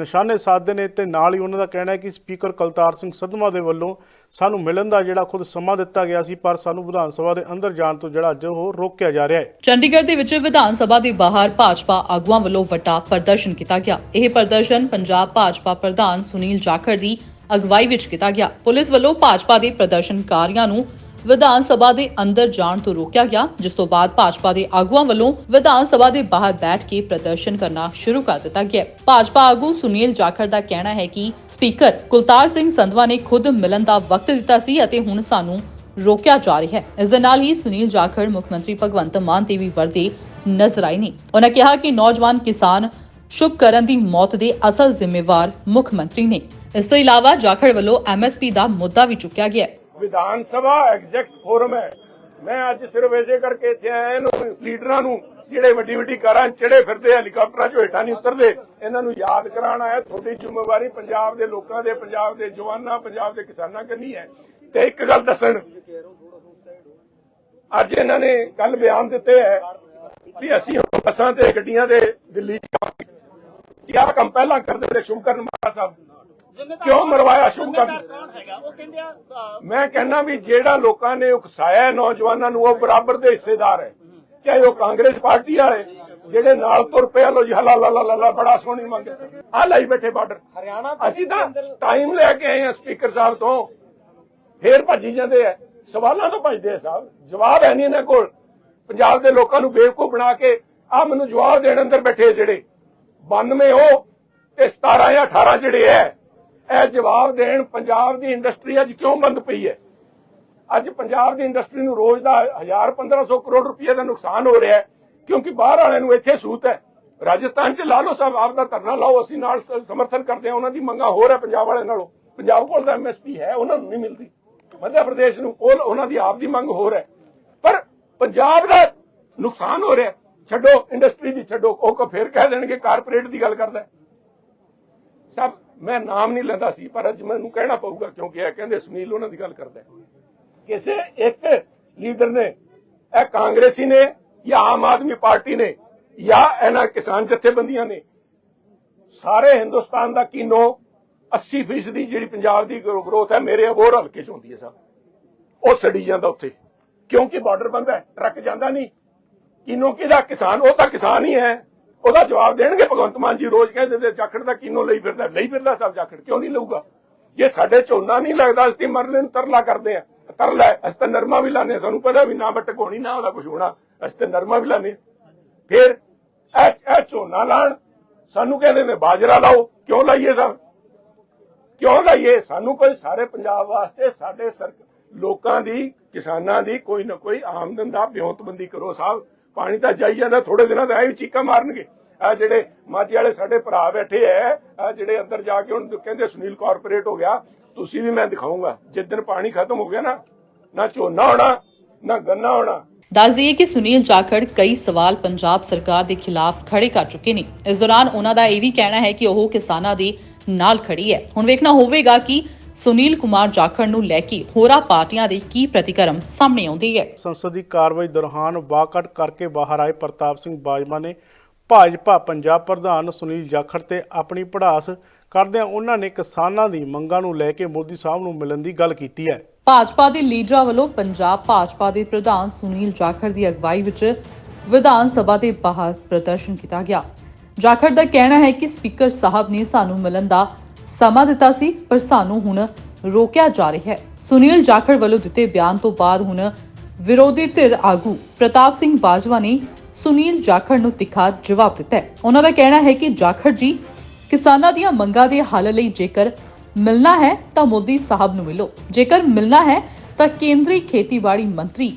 ਨਿਸ਼ਾਨੇ ਸਾਧੇ ਨੇ ਤੇ ਨਾਲ ਹੀ ਉਹਨਾਂ ਦਾ ਕਹਿਣਾ ਹੈ ਕਿ ਸਪੀਕਰ ਕਲਤਾਰ ਸਿੰਘ ਸੰਧਵਾ ਦੇ ਵੱਲੋਂ ਸਾਨੂੰ ਮਿਲਣ ਦਾ ਜਿਹੜਾ ਖੁਦ ਸਮਾਂ ਦਿੱਤਾ ਗਿਆ ਸੀ, ਪਰ ਸਾਨੂੰ ਵਿਧਾਨ ਸਭਾ ਦੇ ਅੰਦਰ ਜਾਣ ਤੋਂ ਜਿਹੜਾ ਅੱਜ ਉਹ ਰੋਕਿਆ ਜਾ ਰਿਹਾ ਹੈ। ਚੰਡੀਗੜ੍ਹ ਦੇ ਵਿੱਚ ਵਿਧਾਨ ਸਭਾ ਦੇ ਬਾਹਰ ਭਾਜਪਾ ਆਗੂਆਂ ਵੱਲੋਂ ਵੱਡਾ ਪ੍ਰਦਰਸ਼ਨ ਕੀਤਾ ਗਿਆ। ਇਹ ਪ੍ਰਦਰਸ਼ਨ ਪੰਜਾਬ ਭਾਜਪਾ ਪ੍ਰਧਾਨ ਸੁਨੀਲ ਜਾਖੜ ਦੀ ਅਗਵਾਈ ਵਿੱਚ ਕੀਤਾ ਗਿਆ। ਪੁਲਿਸ ਵੱਲੋਂ ਭਾਜਪਾ ਦੇ ਪ੍ਰਦਰਸ਼ਨਕਾਰੀਆਂ ਨੂੰ ਵਿਧਾਨ ਸਭਾ ਦੇ ਅੰਦਰ ਜਾਣ ਤੋਂ ਰੋਕਿਆ ਗਿਆ, ਜਿਸ ਤੋਂ ਬਾਅਦ ਭਾਜਪਾ ਦੇ ਆਗੂਆਂ ਵੱਲੋਂ ਵਿਧਾਨ ਸਭਾ ਦੇ ਬਾਹਰ ਬੈਠ ਕੇ ਪ੍ਰਦਰਸ਼ਨ ਕਰਨਾ ਸ਼ੁਰੂ ਕਰ ਦਿੱਤਾ ਗਿਆ। ਭਾਜਪਾ ਆਗੂ ਸੁਨੀਲ ਜਾਖੜ ਦਾ ਕਹਿਣਾ ਹੈ ਕਿ ਸਪੀਕਰ ਕੁਲਤਾਰ ਸਿੰਘ ਸੰਧਵਾ ਨੇ ਖੁਦ ਮਿਲਣ ਦਾ ਵਕਤ ਦਿੱਤਾ ਸੀ ਅਤੇ ਹੁਣ ਸਾਨੂੰ ਰੋਕਿਆ ਜਾ ਰਿਹਾ ਹੈ। ਇਸ ਦੇ ਨਾਲ ਹੀ ਸੁਨੀਲ ਜਾਖੜ, ਮੁੱਖ ਮੰਤਰੀ ਭਗਵੰਤ ਮਾਨ ਤੇ ਵੀ ਵਰਦੇ ਨਜ਼ਰ ਆਏ ਨੇ। ਉਹਨਾਂ ਕਿਹਾ ਕਿ ਨੌਜਵਾਨ ਕਿਸਾਨ ਸ਼ੁਭਕਰਨ ਦੀ ਮੌਤ ਦੇ ਅਸਲ ਜ਼ਿੰਮੇਵਾਰ ਮੁੱਖ ਮੰਤਰੀ ਨੇ। ਇਸ ਤੋਂ ਇਲਾਵਾ ਜਾਖੜ ਵੱਲੋਂ ਐਮਐਸਪੀ ਦਾ ਮੁੱਦਾ ਵੀ ਚੁੱਕਿਆ ਗਿਆ। ਵਿਧਾਨ ਸਭਾ ਐਗਜ਼ੈਕਟ ਫੋਰਮ ਹੈ। ਮੈਂ ਅੱਜ ਸਿਰਫ ਇਸੇ ਕਰਕੇ ਇੱਥੇ ਆਇਆ, ਇਹਨੂੰ ਲੀਡਰਾਂ ਨੂੰ, ਜਿਹੜੇ ਵੱਡੀ ਵੱਡੀ ਕਾਰਾਂ ਚੜੇ ਫਿਰਦੇ ਹੈਲੀਕਾਪਟਰਾਂ 'ਚੋਂ ਹੇਠਾਂ ਨਹੀਂ ਉਤਰਦੇ, ਇਹਨਾਂ ਨੂੰ ਯਾਦ ਕਰਾਉਣਾ ਹੈ ਤੁਹਾਡੀ ਜ਼ਿੰਮੇਵਾਰੀ ਪੰਜਾਬ ਦੇ ਲੋਕਾਂ ਦੇ, ਪੰਜਾਬ ਦੇ ਜਵਾਨਾਂ, ਪੰਜਾਬ ਦੇ ਕਿਸਾਨਾਂ ਕਰਨੀ ਹੈ। ਤੇ ਇੱਕ ਗੱਲ ਦੱਸਣ, ਅੱਜ ਇਹਨਾਂ ਨੇ ਕੱਲ ਬਿਆਨ ਦਿੱਤੇ ਹੈ ਵੀ ਅਸੀਂ ਬੱਸਾਂ ਤੇ, ਗੱਡੀਆਂ ਦੇ ਦਿੱਲੀ ਜਾਵਾਂਗੇ। ਕੰਮ ਪਹਿਲਾਂ ਕਰਦੇ ਨੇ? ਸ਼ੁਭਕਰਨ ਮਹਾਰਾਜ ਸਾਹਿਬ। ਕਿਉਂ ਮਰਵਾਇਆ ਸ਼ੁਭਕਰਨ ਮੈਂ ਕਹਿੰਦਾ ਵੀ ਜਿਹੜਾ ਲੋਕਾਂ ਨੇ ਉਕਸਾਇਆ ਨੌਜਵਾਨਾਂ ਨੂੰ ਉਹ ਬਰਾਬਰ ਦੇ ਹਿੱਸੇਦਾਰ ਹੈ। ਚਾਹੇ ਉਹ ਕਾਂਗਰਸ ਪਾਰਟੀ ਵਾਲੇ ਜਿਹੜੇ ਨਾਲ ਤੁਰ ਪਏ ਲੋ ਜੀ ਹਲਾ ਲਾ ਲਾ ਲਾ ਲਾ ਬੜਾ ਸੋਹਣੀ ਮੰਗ ਆ ਲਈ ਬੈਠੇ ਬਾਰਡਰ। ਹਰਿਆਣਾ ਅਸੀਂ ਤਾਂ ਟਾਈਮ ਲੈ ਕੇ ਆਏ ਹਾਂ ਸਪੀਕਰ ਸਾਹਿਬ ਤੋਂ। ਫੇਰ ਭੱਜੀ ਜਾਂਦੇ ਆ। ਸਵਾਲਾਂ ਤੋਂ ਭੱਜਦੇ ਆ ਸਾਹਿਬ। ਜਵਾਬ ਹੈ ਨਹੀਂ ਇਹਨਾਂ ਕੋਲ। ਪੰਜਾਬ ਦੇ ਲੋਕਾਂ ਨੂੰ ਬੇਵਕੂਫ ਬਣਾ ਕੇ ਆ ਮੈਨੂੰ ਜਵਾਬ ਦੇਣ ਅੰਦਰ ਬੈਠੇ ਜਿਹੜੇ। 92 ਉਹ ਤੇ 17 ਜਾਂ 18 ਜਿਹੜੇ ਐ ਇਹ ਜਵਾਬ ਦੇਣ ਪੰਜਾਬ ਦੀ ਇੰਡਸਟਰੀ ਅੱਜ ਕਿਉਂ ਬੰਦ ਪਈ ਹੈ? ਅੱਜ ਪੰਜਾਬ ਦੀ ਇੰਡਸਟਰੀ ਨੂੰ ਰੋਜ਼ ਦਾ 1000 1500 ਕਰੋੜ ਰੁਪਏ ਦਾ ਨੁਕਸਾਨ ਹੋ ਰਿਹਾ ਹੈ, ਕਿਉਂਕਿ ਬਾਹਰ ਵਾਲਿਆਂ ਨੂੰ ਇੱਥੇ ਸੂਤ ਹੈ। ਰਾਜਸਥਾਨ 'ਚ ਲਾ ਸਾਹਿਬ ਆਪ ਦਾ ਧਰਨਾ ਲਾਓ, ਅਸੀਂ ਨਾਲ ਸਮਰਥਨ ਕਰਦੇ ਹਾਂ, ਉਹਨਾਂ ਦੀ ਮੰਗਾਂ ਹੋਰ ਹੈ ਪੰਜਾਬ ਵਾਲਿਆਂ ਨਾਲੋਂ। ਪੰਜਾਬ ਕੋਲ ਤਾਂ ਐਮਐਸਪੀ ਹੈ, ਉਹਨਾਂ ਨੂੰ ਨਹੀਂ ਮਿਲਦੀ। ਮੱਧ ਪ੍ਰਦੇਸ਼ ਨੂੰ ਕੋਲ ਉਹਨਾਂ ਦੀ ਆਪ ਦੀ ਮੰਗ ਹੋਰ ਹੈ। ਪਰ ਪੰਜਾਬ ਦਾ ਨੁਕਸਾਨ ਹੋ ਰਿਹਾ ਛੱਡੋ, ਇੰਡਸਟਰੀ ਦੀ ਛੱਡੋ, ਉਹ ਕੋ ਫੇਰ ਕਹਿ ਦੇਣਗੇ, ਕਾਰਪੋਰੇਟ ਦੀ ਗੱਲ ਕਰਦਾ ਸਭ ਮੈਂ ਨਾਮ ਨਹੀਂ ਲੈਂਦਾ ਸੀ, ਪਰ ਅੱਜ ਮੈਨੂੰ ਕਹਿਣਾ ਪਊਗਾ, ਕਿਉਂਕਿ ਇਹ ਕਹਿੰਦੇ ਸੁਨੀਲ ਉਹਨਾਂ ਦੀ ਗੱਲ ਕਰਦਾ ਕਿਸੇ ਇੱਕ ਲੀਡਰ ਨੇ, ਇਹ ਕਾਂਗਰਸੀ ਨੇ ਜਾਂ ਆਮ ਆਦਮੀ ਪਾਰਟੀ ਨੇ ਜਾਂ ਇਹਨਾਂ ਕਿਸਾਨ ਜਥੇਬੰਦੀਆਂ ਨੇ, ਸਾਰੇ ਹਿੰਦੁਸਤਾਨ ਦਾ ਕੀਨੋ 80% ਦੀ ਜਿਹੜੀ ਪੰਜਾਬ ਦੀ ਗਰੋਥ ਹੈ, ਮੇਰੇ ਅਬੋਰ ਹਲਕੇ 'ਚ ਹੁੰਦੀ ਹੈ ਸਭ ਉਹ ਸੜੀ ਜਾਂਦਾ ਉੱਥੇ, ਕਿਉਂਕਿ ਬਾਰਡਰ ਬੰਦ ਹੈ, ਟਰੱਕ ਜਾਂਦਾ ਨਹੀਂ। ਕਿਨੋ ਕਿਹਦਾ ਕਿਸਾਨ, ਉਹ ਤਾਂ ਕਿਸਾਨ ਹੀ ਹੈ। ਉਹਦਾ ਜਵਾਬ ਦੇਣਗੇ, ਭਗਵੰਤ ਮਾਨ ਜੀ ਰੋਜ਼ ਕਹਿੰਦੇ ਤੇ ਜਾਖੜ ਦਾ ਕੀਨੋ ਲਈ ਫਿਰਦਾ? ਲਈ ਫਿਰਦਾ ਸਭ ਜਾਖੜ, ਕਿਉਂ ਨਹੀਂ ਲਊਗਾ? ਜੇ ਸਾਡੇ ਝੋਨਾ ਨਹੀਂ ਲੱਗਦਾ, ਅਸੀਂ ਮਰਲੇ ਨੂੰ ਤਰਲਾ ਕਰਦੇ ਆ ਤਰਲਾ ਅਸੀਂ ਤਾਂ ਨਰਮਾ ਵੀ ਲਾਣੇ ਸਾਨੂੰ ਪਤਾ ਵੀ ਨਾ ਬਟਕ ਨਾ ਉਹਦਾ ਕੁਝ ਹੋਣਾ। ਅਸੀਂ ਤਾਂ ਨਰਮਾ ਵੀ ਲਾਣੇ ਫਿਰ ਇਹ ਇਹ ਝੋਨਾ ਲਾਣ, ਸਾਨੂੰ ਕਹਿੰਦੇ ਨੇ, ਬਾਜਰਾ ਲਾਓ। ਕਿਉਂ ਲਾਈਏ ਸਰ ਕਿਉਂ ਲਾਈਏ? ਸਾਨੂੰ ਕੋਈ ਸਾਰੇ ਪੰਜਾਬ ਵਾਸਤੇ, ਸਾਡੇ ਸਰ ਲੋਕਾਂ ਦੀ, ਕਿਸਾਨਾਂ ਦੀ ਕੋਈ ਨਾ ਕੋਈ ਆਮਦਨ ਦਾ ਵਿਉਂਤਬੰਦੀ ਕਰੋ, ਸਾਹਿਬ। ਪਾਣੀ ਤਾਂ ਜਾਈ ਜਾਂਦਾ ਥੋੜੇ ਦਿਨਾਂ ਦਾ ਇਹ ਚੀਕਾਂ ਮਾਰਨਗੇ। ਆ ਜਿਹੜੇ ਮਾਝੇ ਵਾਲੇ ਸਾਡੇ ਭਰਾ ਬੈਠੇ ਐ ਆ ਜਿਹੜੇ ਅੰਦਰ ਜਾ ਕੇ ਹੁਣ ਕਹਿੰਦੇ ਸੁਨੀਲ ਕਾਰਪੋਰੇਟ ਹੋ ਗਿਆ, ਤੁਸੀਂ ਵੀ ਮੈਂ ਦਿਖਾਉਂਗਾ। ਜਿਸ ਦਿਨ ਪਾਣੀ ਖਤਮ ਹੋ ਗਿਆ ਨਾ ਨਾ ਝੋਨਾ ਹੋਣਾ, ਨਾ ਗੰਨਾ ਹੋਣਾ। ਦੱਸ ਦਈਏ ਕਿ ਸੁਨੀਲ ਜਾਖੜ ਕਈ ਸਵਾਲ ਪੰਜਾਬ ਸਰਕਾਰ ਦੇ ਖਿਲਾਫ ਖੜੇ ਕਰ ਚੁੱਕੇ ਨੇ। ਇਸ ਦੌਰਾਨ ਉਹਨਾਂ ਦਾ ਇਹ ਵੀ ਕਹਿਣਾ ਹੈ ਕਿ ਉਹ ਕਿਸਾਨਾਂ ਦੇ ਨਾਲ ਖੜੀ ਹੈ ਹੁਣ ਵੇਖਣਾ ਹੋਵੇਗਾ ਕਿ ਸੁਨੀਲ ਕੁਮਾਰ ਜਾਖੜ ਨੂੰ ਲੈ ਕੇ ਹੋਰਾਂ ਪਾਰਟੀਆਂ ਦੇ ਕੀ ਪ੍ਰਤੀਕਰਮ ਸਾਹਮਣੇ ਆਉਂਦੇ ਹੈ। ਸੰਸਦ ਕਾਰਵਾਈ ਦੌਰਾਨ ਵਾਕਟ ਕਰਕੇ ਬਾਹਰ ਆਏ ਪ੍ਰਤਾਪ ਸਿੰਘ ਬਾਜਵਾ ਨੇ ਭਾਜਪਾ ਪੰਜਾਬ ਪ੍ਰਧਾਨ ਸੁਨੀਲ ਜਾਖੜ ਤੇ ਆਪਣੀ ਪੜਾਸ ਕਰਦਿਆਂ ਉਹਨਾਂ ਨੇ ਕਿਸਾਨਾਂ ਦੀ ਮੰਗਾਂ ਨੂੰ ਲੈ ਕੇ ਮੋਦੀ ਸਾਹਿਬ ਨੂੰ ਮਿਲਣ ਦੀ ਗੱਲ ਕੀਤੀ ਹੈ। ਭਾਜਪਾ ਦੇ ਲੀਡਰਾਂ ਵੱਲੋਂ ਪੰਜਾਬ ਭਾਜਪਾ ਦੇ ਪ੍ਰਧਾਨ ਸੁਨੀਲ ਜਾਖੜ ਦੀ ਅਗਵਾਈ ਵਿੱਚ ਵਿਧਾਨ ਸਭਾ ਦੇ ਬਾਹਰ ਪ੍ਰਦਰਸ਼ਨ ਕੀਤਾ ਗਿਆ। ਜਾਖੜ ਦਾ ਕਹਿਣਾ ਹੈ ਕਿ ਸਪੀਕਰ ਸਾਹਿਬ ਨੇ ਸਾਨੂੰ ਮਿਲਣ ਦਾ ਸਮਾਂ ਦਿੱਤਾ ਸੀ, ਪਰ ਸਾਨੂੰ ਹੁਣ ਰੋਕਿਆ ਜਾ ਰਿਹਾ ਹੈ। ਸੁਨੀਲ ਜਾਖੜ ਵੱਲੋਂ ਦਿੱਤੇ ਬਿਆਨ ਤੋਂ ਬਾਅਦ ਹੁਣ ਵਿਰੋਧੀ ਧਿਰ ਆਗੂ ਪ੍ਰਤਾਪ ਸਿੰਘ ਬਾਜਵਾ ਨੇ ਸੁਨੀਲ ਜਾਖੜ ਨੂੰ ਤਿੱਖਾ ਜਵਾਬ ਦਿੱਤਾ ਹੈ। ਉਹਨਾਂ ਦਾ ਕਹਿਣਾ ਹੈ ਕਿ ਜਾਖੜ ਜੀ, ਕਿਸਾਨਾਂ ਦੀਆਂ ਮੰਗਾਂ ਦੇ ਹੱਲ ਲਈ ਜੇਕਰ ਮਿਲਣਾ ਹੈ, ਤਾਂ ਮੋਦੀ ਸਾਹਿਬ ਨੂੰ ਮਿਲੋ। ਜੇਕਰ ਮਿਲਣਾ ਹੈ, ਤਾਂ ਕੇਂਦਰੀ ਖੇਤੀਬਾੜੀ ਮੰਤਰੀ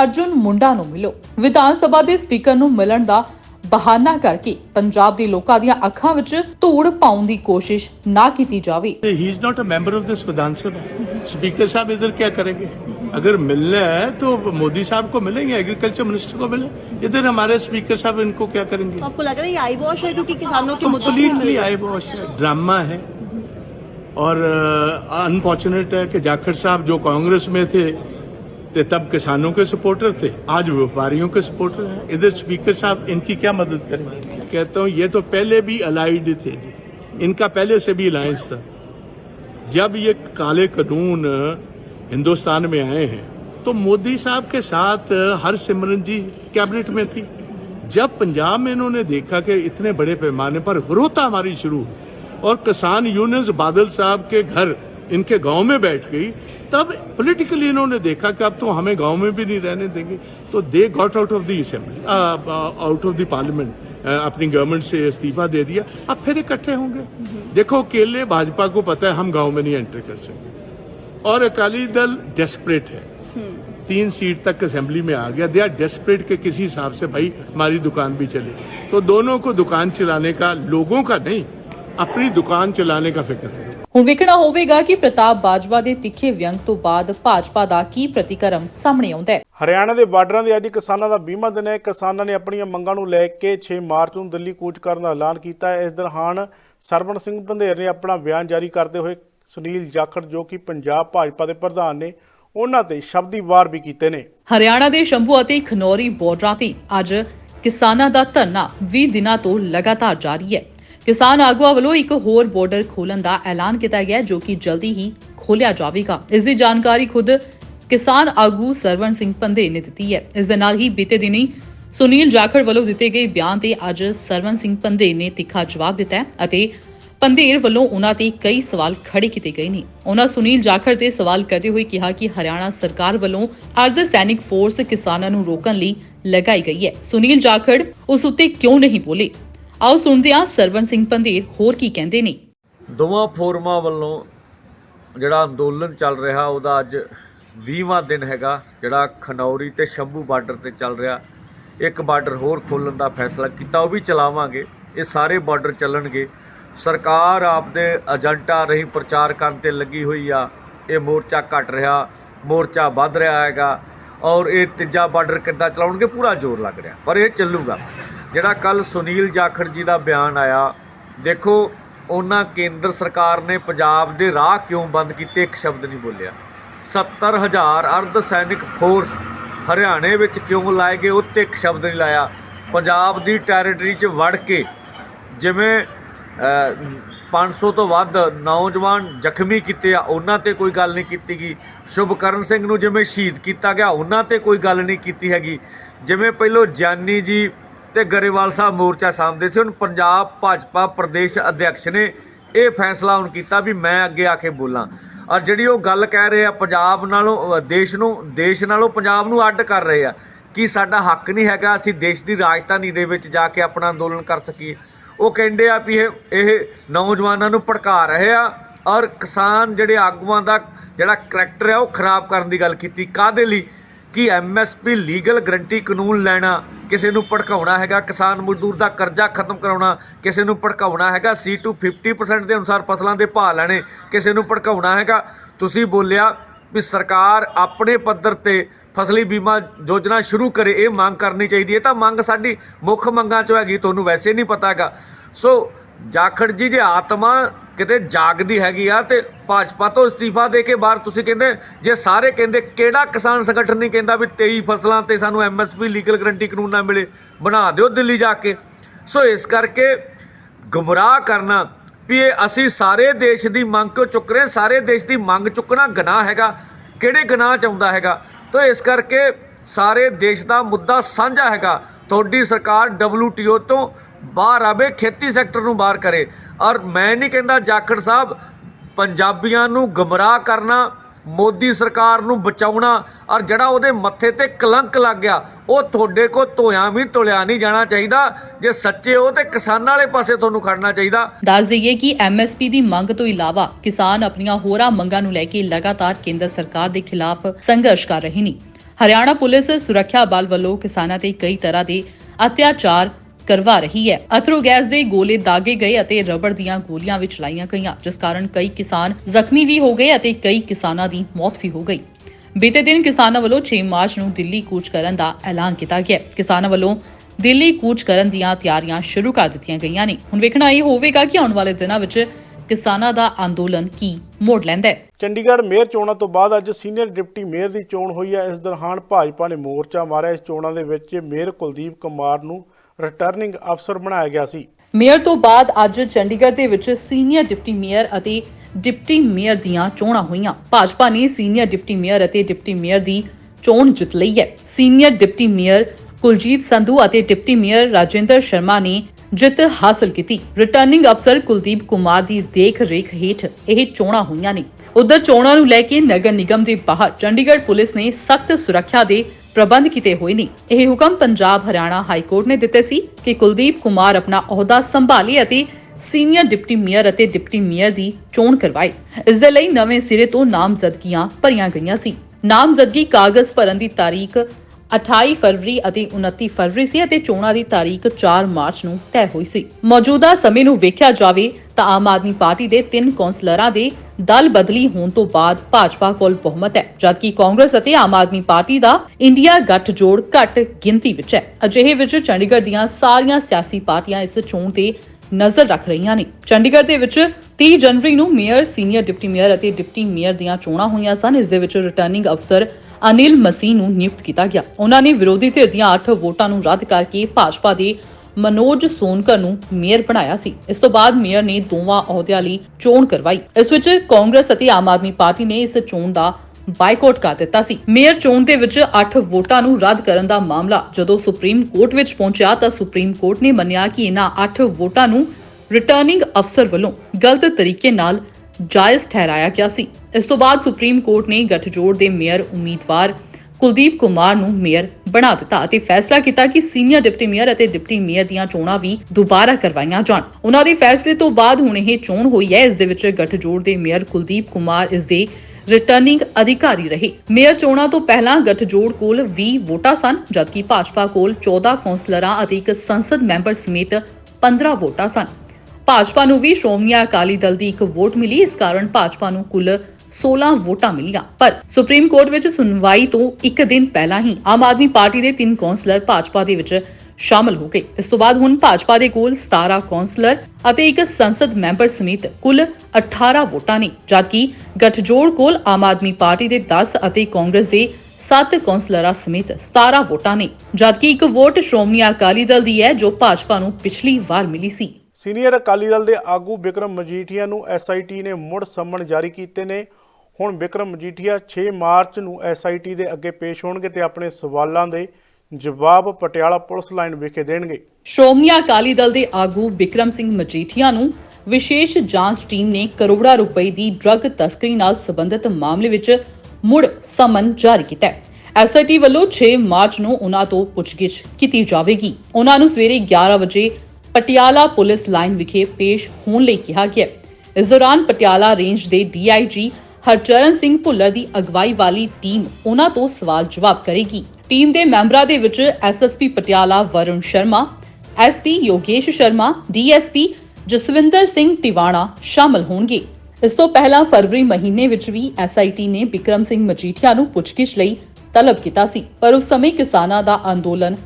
ਅਰਜੁਨ ਮੁੰਡਾ ਨੂੰ ਮਿਲੋ। ਵਿਧਾਨ ਸਭਾ ਦੇ ਸਪੀਕਰ ਨੂੰ ਮਿਲਣ ਦਾ ਬਹਾਨਾ ਕਰਕੇ ਪੰਜਾਬ ਦੇ ਲੋਕਾਂ ਦੀਆਂ ਅੱਖਾਂ ਵਿੱਚ ਧੂੜ ਪਾਉਣ ਦੀ ਕੋਸ਼ਿਸ਼ ਨਾ ਕੀਤੀ ਜਾਵੇ he is not a member of this Vidhan Sabha speaker साहब इधर क्या करेंगे अगर मिलना है तो मोदी साहब को मिलेंगे एग्रीकल्चर मिनिस्टर को मिले इधर हमारे स्पीकर साहब इनको क्या करेंगे तो आपको लग रहा है ये आई वॉश है जो कि किसानों के मुद्दों को कंप्लीटली आई वॉश है ड्रामा है और अनफॉर्चुनेट है कि जाखड़ साहब जो कांग्रेस में थे ते तब किसानों के सपोर्टर थे, आज व्यापारियों के सपोर्टर हैं। इधर स्पीकर साहब, इनकी क्या मदद करेंगे कहता हूँ, ये तो पहले भी अलाइड थे। इनका पहले से भी अलायंस था। जब ये काले कानून, हिंदुस्तान में आए हैं तो मोदी साहब के साथ, हरसिमरन जी कैबिनेट में थी। जब पंजाब में इन्होंने देखा कि इतने बड़े पैमाने पर विरोधता हमारी शुरू, और किसान यूनियंस बादल साहब के घर इनके गाँव में बैठ गई, तब पॉलिटिकली इन्होंने देखा कि अब तो हमें गाँव में भी नहीं रहने देंगे। तो they got out of the assembly out of the parliament अपनी गवर्नमेंट से इस्तीफा दे दिया। अब फिर इकट्ठे होंगे। देखो, अकेले भाजपा को पता है हम गाँव में नहीं एंटर कर सकते। और अकाली दल डेस्परेट है। तीन सीट तक असेंबली में आ गया। दे आर डेस्परेट के किसी हिसाब से भाई हमारी दुकान भी चले। तो दोनों को दुकान चलाने का, लोगों का नहीं, अपनी दुकान चलाने का फ़िक्र है। ਹੁਣ ਵੇਖਣਾ ਹੋਵੇਗਾ ਕਿ ਪ੍ਰਤਾਪ ਬਾਜਵਾ ਦੇ ਤਿੱਖੇ ਵਿਅੰਗ ਤੋਂ ਬਾਅਦ ਭਾਜਪਾ ਦਾ ਕੀ ਪ੍ਰਤੀਕਰਮ ਸਾਹਮਣੇ ਆਉਂਦਾ ਹੈ। ਹਰਿਆਣਾ ਦੇ ਬਾਰਡਰਾਂ ਦੇ ਅੱਜ ਕਿਸਾਨਾਂ ਦਾ ਬੀਮਾ ਦਿਨ ਹੈ। ਕਿਸਾਨਾਂ ਨੇ ਆਪਣੀਆਂ ਮੰਗਾਂ ਨੂੰ ਲੈ ਕੇ 6 ਮਾਰਚ ਨੂੰ ਦਿੱਲੀ ਕੂਚ ਕਰਨ ਦਾ ਐਲਾਨ ਕੀਤਾ ਹੈ। ਇਸ ਦੌਰਾਨ ਸਰਵਣ ਸਿੰਘ ਪੰਧੇਰ ਨੇ ਆਪਣਾ ਬਿਆਨ ਜਾਰੀ ਕਰਦੇ ਹੋਏ ਸੁਨੀਲ ਜਾਖੜ ਜੋ ਕਿ ਪੰਜਾਬ ਭਾਜਪਾ ਦੇ ਪ੍ਰਧਾਨ ਨੇ ਉਹਨਾਂ ਤੇ ਸ਼ਬਦੀ ਵਾਰ ਵੀ ਕੀਤੇ ਨੇ। ਹਰਿਆਣਾ ਦੇ ਸ਼ੰਭੂ ਅਤੇ ਖਨੌਰੀ ਬਾਰਡਰਾਂ ਤੇ ਅੱਜ ਕਿਸਾਨਾਂ ਦਾ ਧਰਨਾ 20 ਦਿਨਾਂ ਤੋਂ ਲਗਾਤਾਰ ਜਾਰੀ ਹੈ। ਕਿਸਾਨ ਆਗੂਆਂ ਵੱਲੋਂ ਇੱਕ ਹੋਰ ਬਾਰਡਰ ਖੋਲਣ ਦਾ ਐਲਾਨ ਕੀਤਾ ਗਿਆ ਜੋ ਕਿ ਜਲਦੀ ਹੀ ਖੋਲਿਆ ਜਾਵੇਗਾ। ਇਸ ਦੀ ਜਾਣਕਾਰੀ ਖੁਦ ਕਿਸਾਨ ਆਗੂ ਸਰਵਣ ਸਿੰਘ ਪੰਦੇ ਨੇ ਦਿੱਤੀ ਹੈ। ਇਸ ਦੇ ਨਾਲ ਹੀ ਬੀਤੇ ਦਿਨੀ ਸੁਨੀਲ ਜਾਖੜ ਵੱਲੋਂ ਦਿੱਤੇ ਗਏ ਬਿਆਨ ਤੇ ਅੱਜ ਸਰਵਣ ਸਿੰਘ ਪੰਦੇ ਨੇ ਤਿੱਖਾ ਜਵਾਬ ਦਿੱਤਾ ਹੈ ਅਤੇ ਪੰਧੇਰ ਵੱਲੋਂ ਉਹਨਾਂ ਤੇ ਕਈ ਸਵਾਲ ਖੜੇ ਕੀਤੇ ਗਏ ਨੇ। ਉਹਨਾਂ ਸੁਨੀਲ ਜਾਖੜ ਤੇ ਸਵਾਲ ਕਰਦੇ ਹੋਏ ਕਿਹਾ ਕਿ ਹਰਿਆਣਾ ਸਰਕਾਰ ਵੱਲੋਂ ਅਰਧ ਸੈਨਿਕ ਫੋਰਸ ਕਿਸਾਨਾਂ ਨੂੰ ਰੋਕਣ ਲਈ ਲਗਾਈ ਗਈ ਹੈ। ਸੁਨੀਲ ਜਾਖੜ ਉਸ ਉੱਤੇ ਕਿਉਂ ਨਹੀਂ ਬੋਲੇ? ਆਓ ਸੁਣਦੇ ਹਾਂ ਸਰਵਨ ਸਿੰਘ ਪੰਧੇਰ, ਹੋਰ ਕੀ ਕਹਿੰਦੇ ਨੇ? ਦੋਵਾਂ ਫੋਰਮਾਂ ਵੱਲੋਂ ਜਿਹੜਾ ਅੰਦੋਲਨ ਚੱਲ ਰਿਹਾ, ਉਹਦਾ ਅੱਜ 20ਵਾਂ ਦਿਨ ਹੈਗਾ, ਜਿਹੜਾ ਖਨੌਰੀ ਤੇ ਸ਼ੰਭੂ ਬਾਰਡਰ ਤੇ ਚੱਲ ਰਿਹਾ। ਇੱਕ ਬਾਰਡਰ ਹੋਰ ਖੋਲਣ ਦਾ ਫੈਸਲਾ ਕੀਤਾ, ਉਹ ਵੀ ਚਲਾਵਾਂਗੇ। ਇਹ ਸਾਰੇ ਬਾਰਡਰ ਚੱਲਣਗੇ। ਸਰਕਾਰ ਆਪਦੇ ਏਜੰਟਾਂ ਰਹੀ ਪ੍ਰਚਾਰ ਕਰਨ ਤੇ ਲੱਗੀ ਹੋਈ ਆ। ਇਹ ਮੋਰਚਾ ਘਟ ਰਿਹਾ, ਮੋਰਚਾ ਵੱਧ ਰਿਹਾ ਹੈਗਾ। ਔਰ ਇਹ ਤੀਜਾ ਬਾਰਡਰ ਕਿੱਦਾਂ ਚਲਾਉਣਗੇ, ਪੂਰਾ ਜ਼ੋਰ ਲੱਗ ਰਿਹਾ। ਪਰ ਇਹ ਚੱਲੂਗਾ। ਜਿਹੜਾ ਕੱਲ ਸੁਨੀਲ ਜਾਖੜ ਜੀ ਦਾ ਬਿਆਨ ਆਇਆ ਦੇਖੋ ਉਹਨਾਂ ਕੇਂਦਰ ਸਰਕਾਰ ਨੇ ਪੰਜਾਬ ਦੇ ਰਾਹ ਕਿਉਂ ਬੰਦ ਕੀਤੇ? ਇੱਕ ਸ਼ਬਦ ਨਹੀਂ ਬੋਲਿਆ। 70000 ਅਰਧ ਸੈਨਿਕ ਫੋਰਸ ਹਰਿਆਣੇ ਵਿੱਚ ਕਿਉਂ ਲਾਏ ਗਏ? ਉੱਤੇ ਇੱਕ ਸ਼ਬਦ ਨਹੀਂ ਲਾਇਆ। ਪੰਜਾਬ ਦੀ ਟੈਰੀਟਰੀ 'ਚ ਵੜ ਕੇ ਜਿਵੇਂ ਅ, 500 ਤੋਂ ਵੱਧ ਨੌਜਵਾਨ ਜ਼ਖਮੀ ਕੀਤੇ ਆ ਉਹਨਾਂ ਤੇ ਕੋਈ ਗੱਲ ਨਹੀਂ ਕੀਤੀ ਗਈ। ਸ਼ੁਭਕਰਨ ਸਿੰਘ ਨੂੰ ਜਿਵੇਂ ਸ਼ਹੀਦ ਕੀਤਾ ਗਿਆ ਉਹਨਾਂ ਤੇ ਕੋਈ ਗੱਲ ਨਹੀਂ ਕੀਤੀ ਹੈਗੀ। ਜਿਵੇਂ ਪਹਿਲੋਂ ਜਾਨੀ ਜੀ ਤੇ ਗਰੇਵਾਲ ਸਾਹਿਬ ਮੋਰਚਾ ਸਾਹਮਣੇ ਸੀ। ਹੁਣ ਪੰਜਾਬ, ਭਾਜਪਾ ਪ੍ਰਦੇਸ਼ ਅਧਿਕਸ਼ ਨੇ ਇਹ ਫੈਸਲਾ ਹੁਣ ਕੀਤਾ ਵੀ ਮੈਂ ਅੱਗੇ ਆ ਕੇ ਬੋਲਾਂ। ਔਰ ਜਿਹੜੀ ਉਹ ਗੱਲ ਕਹਿ ਰਹੇ ਆ, ਪੰਜਾਬ ਨਾਲੋਂ ਦੇਸ਼ ਨੂੰ, ਦੇਸ਼ ਨਾਲੋਂ ਪੰਜਾਬ ਨੂੰ ਅੱਡ ਕਰ ਰਹੇ ਆ, ਕਿ ਸਾਡਾ ਹੱਕ ਨਹੀਂ ਹੈਗਾ ਅਸੀਂ ਦੇਸ਼ ਦੀ ਰਾਜਧਾਨੀ ਦੇ ਵਿੱਚ ਜਾ ਕੇ ਆਪਣਾ ਅੰਦੋਲਨ ਕਰ ਸਕੀਏ? ਉਹ ਕਹਿੰਦੇ ਆ ਵੀ ਇਹ ਇਹ ਨੌਜਵਾਨਾਂ ਨੂੰ ਭੜਕਾ ਰਹੇ ਆ ਔਰ ਕਿਸਾਨ ਜਿਹੜੇ ਆਗੂਆਂ ਦਾ ਜਿਹੜਾ ਕਰੈਕਟਰ ਹੈ ਉਹ ਖਰਾਬ ਕਰਨ ਦੀ ਗੱਲ ਕੀਤੀ। ਕਾਦੇ ਲਈ? ਕਿ ਐਮਐਸਪੀ ਲੀਗਲ ਗਰੰਟੀ ਕਾਨੂੰਨ ਲੈਣਾ ਕਿਸੇ ਨੂੰ ਭੜਕਾਉਣਾ ਹੈਗਾ, ਕਿਸਾਨ ਮਜ਼ਦੂਰ ਦਾ ਕਰਜ਼ਾ ਖਤਮ ਕਰਾਉਣਾ, ਕਿਸੇ ਨੂੰ ਭੜਕਾਉਣਾ ਹੈਗਾ C2 50% ਦੇ ਅਨੁਸਾਰ ਫਸਲਾਂ ਦੇ ਭਾਅ ਲੈਣੇ, ਕਿਸੇ ਨੂੰ ਭੜਕਾਉਣਾ ਹੈਗਾ। ਤੁਸੀਂ ਬੋਲਿਆ ਵੀ ਸਰਕਾਰ ਆਪਣੇ ਪੱਧਰ ਤੇ ਫਸਲੀ ਬੀਮਾ ਯੋਜਨਾ ਸ਼ੁਰੂ ਕਰੇ, ਇਹ ਮੰਗ ਕਰਨੀ ਚਾਹੀਦੀ ਹੈ। ਤਾਂ ਮੰਗ ਸਾਡੀ ਮੁੱਖ ਮੰਗਾਂ ਚੋਂ ਹੈਗੀ, ਤੁਹਾਨੂੰ ਵੈਸੇ ਨਹੀਂ ਪਤਾ ਹੈਗਾ। ਸੋ ਜਾਖੜ ਜੀ, ਜੇ ਆਤਮਾ ਕਿਤੇ ਜਾਗਦੀ ਹੈਗੀ ਆ ਤੇ ਭਾਜਪਾ ਤੋਂ ਅਸਤੀਫਾ ਦੇ ਕੇ ਬਾਹਰ ਤੁਸੀਂ ਕਹਿੰਦੇ, ਜੇ ਸਾਰੇ ਕਹਿੰਦੇ, ਕਿਹੜਾ ਕਿਸਾਨ ਸੰਗਠਨ ਨਹੀਂ ਕਹਿੰਦਾ ਵੀ 23 ਫਸਲਾਂ ਤੇ ਸਾਨੂੰ ਐਮਐਸਪੀ ਲੀਗਲ ਗਰੰਟੀ ਕਾਨੂੰਨ ਨਾ ਮਿਲੇ, ਬਣਾ ਦਿਓ ਦਿੱਲੀ ਜਾ ਕੇ। ਸੋ ਇਸ ਕਰਕੇ ਗੁੰਮਰਾਹ ਕਰਨਾ ਵੀ ਇਹ ਅਸੀਂ ਸਾਰੇ ਦੇਸ਼ ਦੀ ਮੰਗ ਕਿਉਂ ਚੁੱਕ ਰਹੇ ਹਾਂ? ਸਾਰੇ ਦੇਸ਼ ਦੀ ਮੰਗ ਚੁੱਕਣਾ ਗੁਨਾਹ ਹੈਗਾ। ਕਿਹੜੇ ਗਨਾਹ ਚ ਆਉਂਦਾ ਹੈਗਾ? ਤਾਂ ਇਸ ਕਰਕੇ ਸਾਰੇ ਦੇਸ਼ ਦਾ ਮੁੱਦਾ ਸਾਂਝਾ ਹੈਗਾ। ਤੁਹਾਡੀ ਸਰਕਾਰ WTO ਤੋਂ ਬਾਹਰ ਆਵੇ, ਖੇਤੀ ਸੈਕਟਰ ਨੂੰ ਬਾਹਰ ਕਰੇ। ਔਰ ਮੈਂ ਨਹੀਂ ਕਹਿੰਦਾ ਜਾਖੜ ਸਾਹਿਬ, ਪੰਜਾਬੀਆਂ ਨੂੰ ਗਮਰਾਹ ਕਰਨਾ, ਮੋਦੀ ਸਰਕਾਰ ਨੂੰ ਬਚਾਉਣਾ, ਔਰ ਜਿਹੜਾ ਉਹਦੇ ਮੱਥੇ ਤੇ ਕਲੰਕ ਲੱਗ ਗਿਆ, ਉਹ ਤੁਹਾਡੇ ਕੋ ਧੋਇਆ ਵੀ ਧੁਲਿਆ ਨਹੀਂ ਜਾਣਾ ਚਾਹੀਦਾ, ਜੇ ਸੱਚੇ ਹੋ ਤੇ ਕਿਸਾਨਾਂ ਵਾਲੇ ਪਾਸੇ ਤੁਹਾਨੂੰ ਖੜਨਾ ਚਾਹੀਦਾ। ਦੱਸ ਦਈਏ ਕਿ ਐਮਐਸਪੀ ਦੀ ਮੰਗ ਤੋਂ ਇਲਾਵਾ ਕਿਸਾਨ ਆਪਣੀਆਂ ਹੋਰਾਂ ਮੰਗਾਂ ਨੂੰ ਲੈ ਕੇ ਲਗਾਤਾਰ ਕੇਂਦਰ ਸਰਕਾਰ ਦੇ ਖਿਲਾਫ ਸੰਘਰਸ਼ ਕਰ ਰਹੇ ਨੇ। ਹਰਿਆਣਾ ਪੁਲਿਸ ਸੁਰੱਖਿਆ ਬਲ ਵੱਲੋਂ ਕਿਸਾਨਾਂ ਤੇ ਕਈ ਤਰ੍ਹਾਂ ਦੇ ਅਤਿਆਚਾਰ ਕਰਵਾ ਰਹੀ ਹੈ। ਅਥਰੂ ਗੈਸ ਦੇ ਗੋਲੇ ਦਾਗੇ ਗਏ ਅਤੇ ਰਬੜ ਦੀਆਂ ਗੋਲੀਆਂ ਵੀ ਚਲਾਈਆਂ ਗਈਆਂ, ਜਿਸ ਕਾਰਨ ਕਈ ਕਿਸਾਨ ਜ਼ਖਮੀ ਵੀ ਹੋ ਗਏ ਅਤੇ ਕਈ ਕਿਸਾਨਾਂ ਦੀ ਮੌਤ ਵੀ ਹੋ ਗਈ। ਬੀਤੇ ਦਿਨ ਕਿਸਾਨਾਂ ਵੱਲੋਂ 6 ਮਾਰਚ ਨੂੰ ਦਿੱਲੀ ਕੂਚ ਕਰਨ ਦਾ ਐਲਾਨ ਕੀਤਾ ਗਿਆ। ਕਿਸਾਨਾਂ ਵੱਲੋਂ ਦਿੱਲੀ ਕੂਚ ਕਰਨ ਦੀਆਂ ਤਿਆਰੀਆਂ ਸ਼ੁਰੂ ਕਰ ਦਿੱਤੀਆਂ ਗਈਆਂ ਨੇ। ਹੁਣ ਵੇਖਣਾ ਇਹ ਹੋਵੇਗਾ ਕਿ ਆਉਣ ਵਾਲੇ ਦਿਨਾਂ ਵਿੱਚ ਕਿਸਾਨਾਂ ਦਾ ਅੰਦੋਲਨ ਕੀ ਮੋੜ ਲੈਂਦਾ। ਹੈ ਚੰਡੀਗੜ੍ਹ ਮੇਅਰ ਚੋਣਾਂ ਤੋਂ ਬਾਅਦ ਅੱਜ ਸੀਨੀਅਰ ਡਿਪਟੀ ਮੇਅਰ ਦੀ ਚੋਣ ਹੋਈ ਹੈ। ਇਸ ਦੌਰਾਨ ਭਾਜਪਾ ਨੇ ਮੋਰਚਾ ਮਾਰਿਆ। ਇਸ ਚੋਣਾਂ ਦੇ ਵਿੱਚ ਮੇਅਰ ਕੁਲਦੀਪ ਕੁਮਾਰ ਨੂੰ ਰਿਟਰਨਿੰਗ ਅਫਸਰ ਬਣਾਇਆ ਗਿਆ ਸੀ। ਮੇਅਰ ਤੋਂ ਬਾਅਦ ਅੱਜ ਚੰਡੀਗੜ੍ਹ ਦੇ ਵਿੱਚ ਸੀਨੀਅਰ ਡਿਪਟੀ ਮੇਅਰ ਅਤੇ ਡਿਪਟੀ ਮੇਅਰ ਦੀਆਂ ਚੋਣਾਂ ਹੋਈਆਂ। ਭਾਜਪਾ ਨੇ ਸੀਨੀਅਰ ਡਿਪਟੀ ਮੇਅਰ ਅਤੇ ਡਿਪਟੀ ਮੇਅਰ ਦੀ ਚੋਣ ਜਿੱਤ ਲਈ ਹੈ। Senior deputy mayor Kuljit Sandhu ਅਤੇ ਡਿਪਟੀ ਮੇਅਰ ਰਾਜਿੰਦਰ ਸ਼ਰਮਾ ਨੇ ਜਿੱਤ ਹਾਸਲ ਕੀਤੀ। ਰਿਟਰਨਿੰਗ ਅਫਸਰ ਕੁਲਦੀਪ ਕੁਮਾਰ ਦੀ ਦੇਖ ਰੇਖ ਹੇਠ ਇਹ ਚੋਣਾਂ ਹੋਈਆਂ ਨੇ। ਉਧਰ ਚੋਣਾਂ ਨੂੰ ਲੈ ਕੇ ਨਗਰ ਨਿਗਮ ਦੇ ਬਾਹਰ ਚੰਡੀਗੜ੍ਹ ਪੁਲਿਸ ਨੇ ਸਖਤ ਸੁਰੱਖਿਆ ਦੇ ਪ੍ਰਬੰਧ ਕੀਤੇ ਹੋਏ ਨੇ। ਇਹ ਹੁਕਮ ਪੰਜਾਬ ਹਰਿਆਣਾ ਹਾਈ ਕੋਰਟ ਨੇ ਦਿੱਤੇ ਸੀ ਕਿ ਕੁਲਦੀਪ ਕੁਮਾਰ ਆਪਣਾ ਅਹੁਦਾ ਸੰਭਾਲੇ ਅਤੇ ਸੀਨੀਅਰ ਡਿਪਟੀ ਮੇਅਰ ਅਤੇ ਡਿਪਟੀ ਮੇਅਰ ਦੀ ਚੋਣ ਕਰਵਾਏ। ਇਸ ਦੇ ਲਈ ਨਵੇਂ ਸਿਰੇ ਤੋਂ ਨਾਮਜ਼ਦਗੀਆਂ ਭਰੀਆਂ ਗਈਆਂ ਸੀ। ਨਾਮਜ਼ਦਗੀ ਕਾਗਜ਼ ਭਰਨ ਦੀ ਤਾਰੀਖ 28 ਫਰਵਰੀ ਅਤੇ 29 ਫਰਵਰੀ ਸੀ ਅਤੇ ਚੋਣਾਂ ਦੀ ਤਾਰੀਖ 4 ਮਾਰਚ ਨੂੰ ਤੈਅ ਹੋਈ ਸੀ। ਮੌਜੂਦਾ ਸਮੇਂ ਨੂੰ ਵੇਖਿਆ ਜਾਵੇ ਤਾਂ ਆਮ ਆਦਮੀ ਪਾਰਟੀ ਦੇ ਤਿੰਨ ਕੌਂਸਲਰਾਂ ਦੇ ਦਲ ਬਦਲੀ ਹੋਣ ਤੋਂ ਬਾਅਦ ਭਾਜਪਾ ਕੋਲ ਬਹੁਮਤ ਹੈ, ਜਦਕਿ ਕਾਂਗਰਸ ਅਤੇ ਆਮ ਆਦਮੀ ਪਾਰਟੀ ਦਾ ਇੰਡੀਆ ਗੱਠਜੋੜ ਘੱਟ ਗਿਣਤੀ ਵਿੱਚ ਹੈ। ਅਜਿਹੇ ਵਿੱਚ ਚੰਡੀਗੜ੍ਹ ਦੀਆਂ ਸਾਰੀਆਂ ਸਿਆਸੀ ਪਾਰਟੀਆਂ ਇਸ ਚੋਣ ਤੇ ਨਜ਼ਰ ਰੱਖ ਰਹੀਆਂ ਨੇ। ਚੰਡੀਗੜ੍ਹ ਦੇ ਵਿੱਚ 30 ਜਨਵਰੀ ਨੂੰ ਮੇਅਰ, ਸੀਨੀਅਰ ਡਿਪਟੀ ਮੇਅਰ ਅਤੇ ਡਿਪਟੀ ਮੇਅਰ ਦੀਆਂ ਚੋਣਾਂ ਹੋਈਆਂ ਸਨ। ਇਸ ਦੇ ਵਿੱਚ ਰਿਟਰਨਿੰਗ ਅਫਸਰ ਅਨਿਲ ਮਸੀਹ ਨੂੰ ਨਿਯੁਕਤ ਕੀਤਾ ਗਿਆ। ਉਹਨਾਂ ਨੇ ਵਿਰੋਧੀ ਧਿਰ ਦੀਆਂ 8 ਵੋਟਾਂ ਨੂੰ ਰੱਦ ਕਰਕੇ ਭਾਜਪਾ ਦੇ ਮਨੋਜ ਸੋਨਕਰ ਨੂੰ ਮੇਅਰ ਬਣਾਇਆ ਸੀ। ਇਸ ਤੋਂ ਬਾਅਦ ਮੇਅਰ ਨੇ ਦੋਵਾਂ ਅਹੁਦਿਆਂ ਲਈ ਚੋਣ ਕਰਵਾਈ। ਇਸ ਵਿੱਚ ਕਾਂਗਰਸ ਅਤੇ ਆਮ ਆਦਮੀ ਪਾਰਟੀ ਨੇ ਇਸ ਚੋਣ ਦਾ ਬਾਈਕਾਟ ਕਰ ਦਿੱਤਾ ਸੀ। ਮੇਅਰ ਚੋਣ ਦੇ ਵਿੱਚ 8 ਵੋਟਾਂ ਨੂੰ ਰੱਦ ਕਰਨ ਦਾ ਮਾਮਲਾ ਜਦੋਂ ਸੁਪਰੀਮ ਕੋਰਟ ਵਿੱਚ ਪਹੁੰਚਿਆ ਤਾਂ ਸੁਪਰੀਮ ਕੋਰਟ ਨੇ ਮੰਨਿਆ ਕਿ ਇਹਨਾਂ 8 ਵੋਟਾਂ ਨੂੰ ਰਿਟਰਨਿੰਗ ਅਫਸਰ ਵੱਲੋਂ ਗਲਤ ਤਰੀਕੇ ਨਾਲ ਜਾਇਜ਼ ਠਹਿਰਾਇਆ ਗਿਆ ਸੀ। ਇਸ ਤੋਂ ਬਾਅਦ ਸੁਪਰੀਮ ਕੋਰਟ ਨੇ ਗੱਠਜੋੜ ਦੇ ਮੇਅਰ ਉਮੀਦਵਾਰ ਕੁਲਦੀਪ ਕੁਮਾਰ ਨੂੰ ਮੇਅਰ ਬਣਾ ਦਿੱਤਾ ਅਤੇ ਫੈਸਲਾ ਕੀਤਾ ਕਿ ਸੀਨੀਅਰ ਡਿਪਟੀ ਮੇਅਰ ਅਤੇ ਡਿਪਟੀ ਮੇਅਰ ਦੀਆਂ ਚੋਣਾਂ ਵੀ ਦੁਬਾਰਾ ਕਰਵਾਈਆਂ ਜਾਣ। ਉਹਨਾਂ ਦੇ ਫੈਸਲੇ ਤੋਂ ਬਾਅਦ ਹੁਣ ਇਹ ਚੋਣ ਹੋਈ ਹੈ। ਇਸ ਦੇ ਵਿੱਚ ਗੱਠਜੋੜ ਦੇ ਮੇਅਰ ਕੁਲਦੀਪ ਕੁਮਾਰ ਇਸ ਦੇ ਰਿਟਰਨਿੰਗ ਅਧਿਕਾਰੀ ਰਹੇ। ਮੇਅਰ ਚੋਣਾਂ ਤੋਂ ਪਹਿਲਾਂ ਗੱਠਜੋੜ ਕੋਲ 20 ਵੋਟਾਂ ਸਨ, ਜਦਕਿ ਭਾਜਪਾ ਕੋਲ 14 ਕੌਂਸਲਰਾਂ ਅਤੇ ਇੱਕ ਸੰਸਦ ਮੈਂਬਰ ਸਮੇਤ 15 ਵੋਟਾਂ ਸਨ। ਭਾਜਪਾ ਨੂੰ ਵੀ ਸ਼੍ਰੋਮਣੀ ਅਕਾਲੀ ਦਲ ਦੀ ਇੱਕ ਵੋਟ ਮਿਲੀ, ਇਸ ਕਾਰਨ ਭਾਜਪਾ ਨੂੰ ਕੁੱਲ 16 ਵੋਟਾਂ ਮਿਲੀਆਂ। ਪਰ ਸੁਪਰੀਮ ਕੋਰਟ ਵਿੱਚ ਸੁਣਵਾਈ ਤੋਂ ਇੱਕ ਦਿਨ ਪਹਿਲਾਂ ਹੀ ਆਮ ਆਦਮੀ ਪਾਰਟੀ ਦੇ ਤਿੰਨ ਕੌਂਸਲਰ ਭਾਜਪਾ ਦੇ ਵਿੱਚ ਸ਼ਾਮਲ ਹੋ ਗਏ। ਇਸ ਤੋਂ ਬਾਅਦ ਹੁਣ ਭਾਜਪਾ ਦੇ ਕੋਲ 17 ਕੌਂਸਲਰ ਅਤੇ ਇੱਕ ਸੰਸਦ ਮੈਂਬਰ ਸਮੇਤ ਕੁੱਲ 18 ਵੋਟਾਂ ਨੇ, ਜਦਕਿ ਗੱਠਜੋੜ ਕੋਲ ਆਮ ਆਦਮੀ ਪਾਰਟੀ ਦੇ 10 ਅਤੇ ਕਾਂਗਰਸ ਦੇ 7 ਕੌਂਸਲਰਾਂ ਸਮੇਤ 17 ਵੋਟਾਂ ਨੇ, ਜਦਕਿ ਇੱਕ ਵੋਟ ਸ਼੍ਰੋਮਣੀ ਅਕਾਲੀ ਦਲ ਦੀ ਹੈ, ਜੋ ਭਾਜਪਾ ਨੂੰ ਪਿਛਲੀ ਵਾਰ ਮਿਲੀ ਸੀ। ਸੀਨੀਅਰ ਅਕਾਲੀ ਦਲ ਦੇ ਆਗੂ ਵਿਕਰਮ ਮਜੀਠੀਆ ਨੂੰ ਐਸਆਈਟੀ ਨੇ ਮੁੜ ਸੰਮਣ ਜਾਰੀ ਕੀਤੇ ਨੇ। ਹੁਣ ਵਿਕਰਮ ਮਜੀਠੀਆ 6 ਮਾਰਚ ਨੂੰ ਐਸਆਈਟੀ ਦੇ ਅੱਗੇ ਪੇਸ਼ ਹੋਣਗੇ ਤੇ ਆਪਣੇ ਸਵਾਲਾਂ ਦੇ ਜਵਾਬ ਪਟਿਆਲਾ ਪੁਲਿਸ ਲਾਈਨ ਵਿਖੇ ਦੇਣਗੇ। ਸ਼੍ਰੋਮਣੀ ਅਕਾਲੀ ਦਲ ਦੇ ਆਗੂ ਵਿਕਰਮ ਸਿੰਘ ਮਜੀਠੀਆ ਨੂੰ ਵਿਸ਼ੇਸ਼ ਜਾਂਚ ਟੀਮ ਨੇ ਕਰੋੜਾਂ ਰੁਪਏ ਦੀ ਡਰੱਗ ਤਸਕਰੀ ਨਾਲ ਸੰਬੰਧਿਤ ਮਾਮਲੇ ਵਿੱਚ ਮੁੜ ਸਮਨ ਜਾਰੀ ਕੀਤਾ ਹੈ। ਐਸਆਈਟੀ ਵੱਲੋਂ 6 ਮਾਰਚ ਨੂੰ ਉਹਨਾਂ ਤੋਂ ਪੁੱਛਗਿੱਛ ਕੀਤੀ ਜਾਵੇਗੀ। ਉਹਨਾਂ ਨੂੰ ਸਵੇਰੇ 11 ਵਜੇ ਪਟਿਆਲਾ ਪੁਲਿਸ ਲਾਈਨ ਵਿਖੇ ਪੇਸ਼ ਹੋਣ ਲਈ ਕਿਹਾ ਗਿਆ ਇਸ ਦੌਰਾਨ ਪਟਿਆਲਾ ਰੇਂਜ ਦੇ ਡੀਆਈਜੀ ਹਰਚਰਨ ਸਿੰਘ ਭੁੱਲਰ ਦੀ ਅਗਵਾਈ ਵਾਲੀ ਟੀਮ ਉਹਨਾਂ ਤੋਂ ਸਵਾਲ ਜਵਾਬ ਕਰੇਗੀ। ਟੀਮ ਦੇ ਮੈਂਬਰਾਂ ਦੇ ਵਿੱਚ SSP Patiala Varun Sharma SP Yogesh Sharma DSP Jaswinder Singh Tiwana ਸ਼ਾਮਲ ਹੋਣਗੇ। ਇਸ ਤੋਂ ਪਹਿਲਾਂ ਫਰਵਰੀ ਮਹੀਨੇ ਵਿੱਚ ਵੀ ਐਸਆਈਟੀ ਨੇ ਵਿਕਰਮ ਸਿੰਘ ਮਜੀਠੀਆ ਨੂੰ ਪੁੱਛਗਿੱਛ ਲਈ ਤਲਬ ਕੀਤਾ ਸੀ, ਪਰ ਉਸ ਸਮੇਂ ਕਿਸਾਨਾਂ ਦਾ ਅੰਦੋਲਨ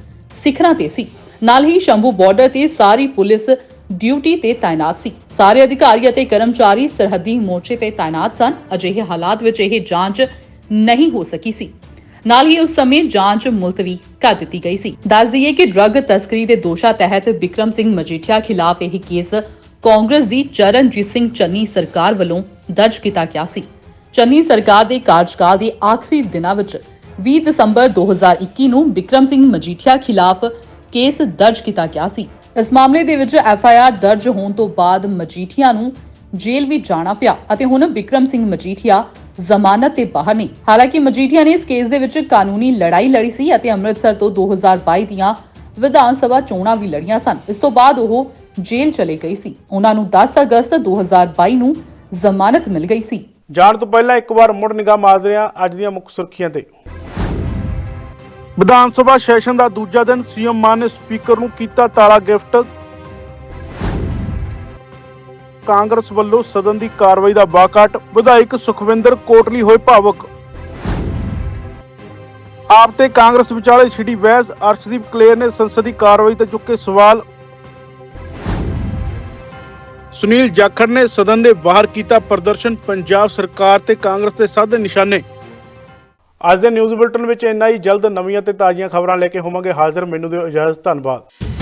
ਸਿਖਰਾਂ ਤੇ ਸੀ। ਨਾਲ ਹੀ ਸ਼ੰਭੂ ਬਾਰਡਰ ਤੇ ਸਾਰੀ ਪੁਲਿਸ ਡਿਊਟੀ ਤੇ ਤਾਇਨਾਤ ਸੀ। ਸਾਰੇ ਅਧਿਕਾਰੀ ਅਤੇ ਕਰਮਚਾਰੀ ਸਰਹੱਦੀ ਮੋਰਚੇ ਤੇ ਤਾਇਨਾਤ ਸਨ। ਅਜਿਹੇ ਹਾਲਾਤ ਵਿੱਚ ਇਹ ਜਾਂਚ ਨਹੀਂ ਹੋ ਸਕੀ ਸੀ। ਨਾਲ ਹੀ ਉਸ ਸਮੇਂ ਜਾਂਚ ਮੁਲਤਵੀ ਕਰ ਦਿੱਤੀ ਗਈ ਸੀ। ਦੱਸ ਦਈਏ ਕਿ ਡਰੱਗ ਤਸਕਰੀ ਦੇ ਦੋਸ਼ਾਂ ਤਹਿਤ ਵਿਕਰਮ ਸਿੰਘ ਮਜੀਠੀਆ ਖਿਲਾਫ ਇਹ ਕੇਸ ਕਾਂਗਰਸ ਦੀ ਚਰਨਜੀਤ ਸਿੰਘ ਚੰਨੀ ਸਰਕਾਰ ਵੱਲੋਂ ਦਰਜ ਕੀਤਾ ਗਿਆ ਸੀ। ਚੰਨੀ ਸਰਕਾਰ ਦੇ ਕਾਰਜਕਾਲ ਦੇ ਆਖਰੀ ਦਿਨਾਂ ਵਿੱਚ 20 ਦਸੰਬਰ 2021 ਨੂੰ ਵਿਕਰਮ ਸਿੰਘ ਮਜੀਠੀਆ ਖਿਲਾਫ ਕੇਸ ਦਰਜ ਕੀਤਾ ਗਿਆ ਸੀ। ਇਸ ਮਾਮਲੇ ਦੇ ਵਿੱਚ ਐਫ ਆਈ ਆਰ ਦਰਜ ਹੋਣ ਤੋਂ ਬਾਅਦ ਮਜੀਠੀਆ ਨੂੰ ਜੇਲ੍ਹ ਵੀ ਜਾਣਾ ਪਿਆ ਅਤੇ ਹੁਣ ਵਿਕਰਮ ਸਿੰਘ ਮਜੀਠੀਆ ਜ਼ਮਾਨਤ ਤੇ ਬਾਹਰ ਨੇ। ਹਾਲਾਂਕਿ ਮਜੀਠੀਆ ਨੇ ਇਸ ਕੇਸ ਦੇ ਵਿੱਚ ਕਾਨੂੰਨੀ ਲੜਾਈ ਲੜੀ ਸੀ ਅਤੇ ਅੰਮ੍ਰਿਤਸਰ ਤੋਂ 2022 ਦੀਆਂ ਵਿਧਾਨ ਸਭਾ ਚੋਣਾਂ ਵੀ ਲੜੀਆਂ ਸਨ। ਇਸ ਤੋਂ ਬਾਅਦ ਉਹ ਜੇਲ੍ਹ ਚਲੇ ਗਈ ਸੀ। ਉਹਨਾਂ ਨੂੰ 10 ਅਗਸਤ 2022 ਨੂੰ ਜ਼ਮਾਨਤ ਮਿਲ ਗਈ ਸੀ। ਜਾਣ ਤੋਂ ਪਹਿਲਾਂ ਇੱਕ ਵਾਰ ਮੁੜ ਨਿਗਾਹ ਮਾਰਦੇ ਹਾਂ ਅੱਜ ਦੀਆਂ ਮੁੱਖ ਸੁਰਖੀਆਂ ਤੇ। ਵਿਧਾਨ ਸਭਾ ਸੈਸ਼ਨ ਦਾ ਦੂਜਾ ਦਿਨ ਸੀਐਮ ਮਾਨ ਨੇ ਸਪੀਕਰ ਨੂੰ ਕੀਤਾ ਤਾਲਾ ਗਿਫਟ ਕਾਂਗਰਸ ਵੱਲੋਂ ਸਦਨ ਦੀ ਕਾਰਵਾਈ ਦਾ ਬਾਕਾਟ, ਵਿਧਾਇਕ ਸੁਖਵਿੰਦਰ ਕੋਟਲੀ ਹੋਏ ਭਾਵੁਕ। ਆਪ ਤੇ ਕਾਂਗਰਸ ਵਿਚਾਲੇ ਛਿੜੀ ਬਹਿਸ, ਅਰਸ਼ਦੀਪ ਕਲੇਰ ਨੇ ਸੰਸਦੀ ਕਾਰਵਾਈ ਤੇ ਚੁੱਕੇ ਸਵਾਲ। ਸੁਨੀਲ ਜਾਖੜ ਨੇ ਸਦਨ ਦੇ ਬਾਹਰ ਕੀਤਾ ਪ੍ਰਦਰਸ਼ਨ, ਪੰਜਾਬ ਸਰਕਾਰ ਤੇ ਕਾਂਗਰਸ ਦੇ ਸਾਧੇ ਨਿਸ਼ਾਨੇ। ਅੱਜ ਦੇ ਨਿਊਜ਼ ਬੁਲਟਨ ਵਿੱਚ ਇੰਨਾ ਹੀ, ਜਲਦ ਨਵੀਆਂ ਤੇ ਤਾਜ਼ੀਆਂ ਖਬਰਾਂ ਲੈ ਕੇ ਹੋਵਾਂਗੇ ਹਾਜ਼ਰ, ਮੈਨੂੰ ਦਿਓ ਇਜਾਜ਼ਤ, ਧੰਨਵਾਦ।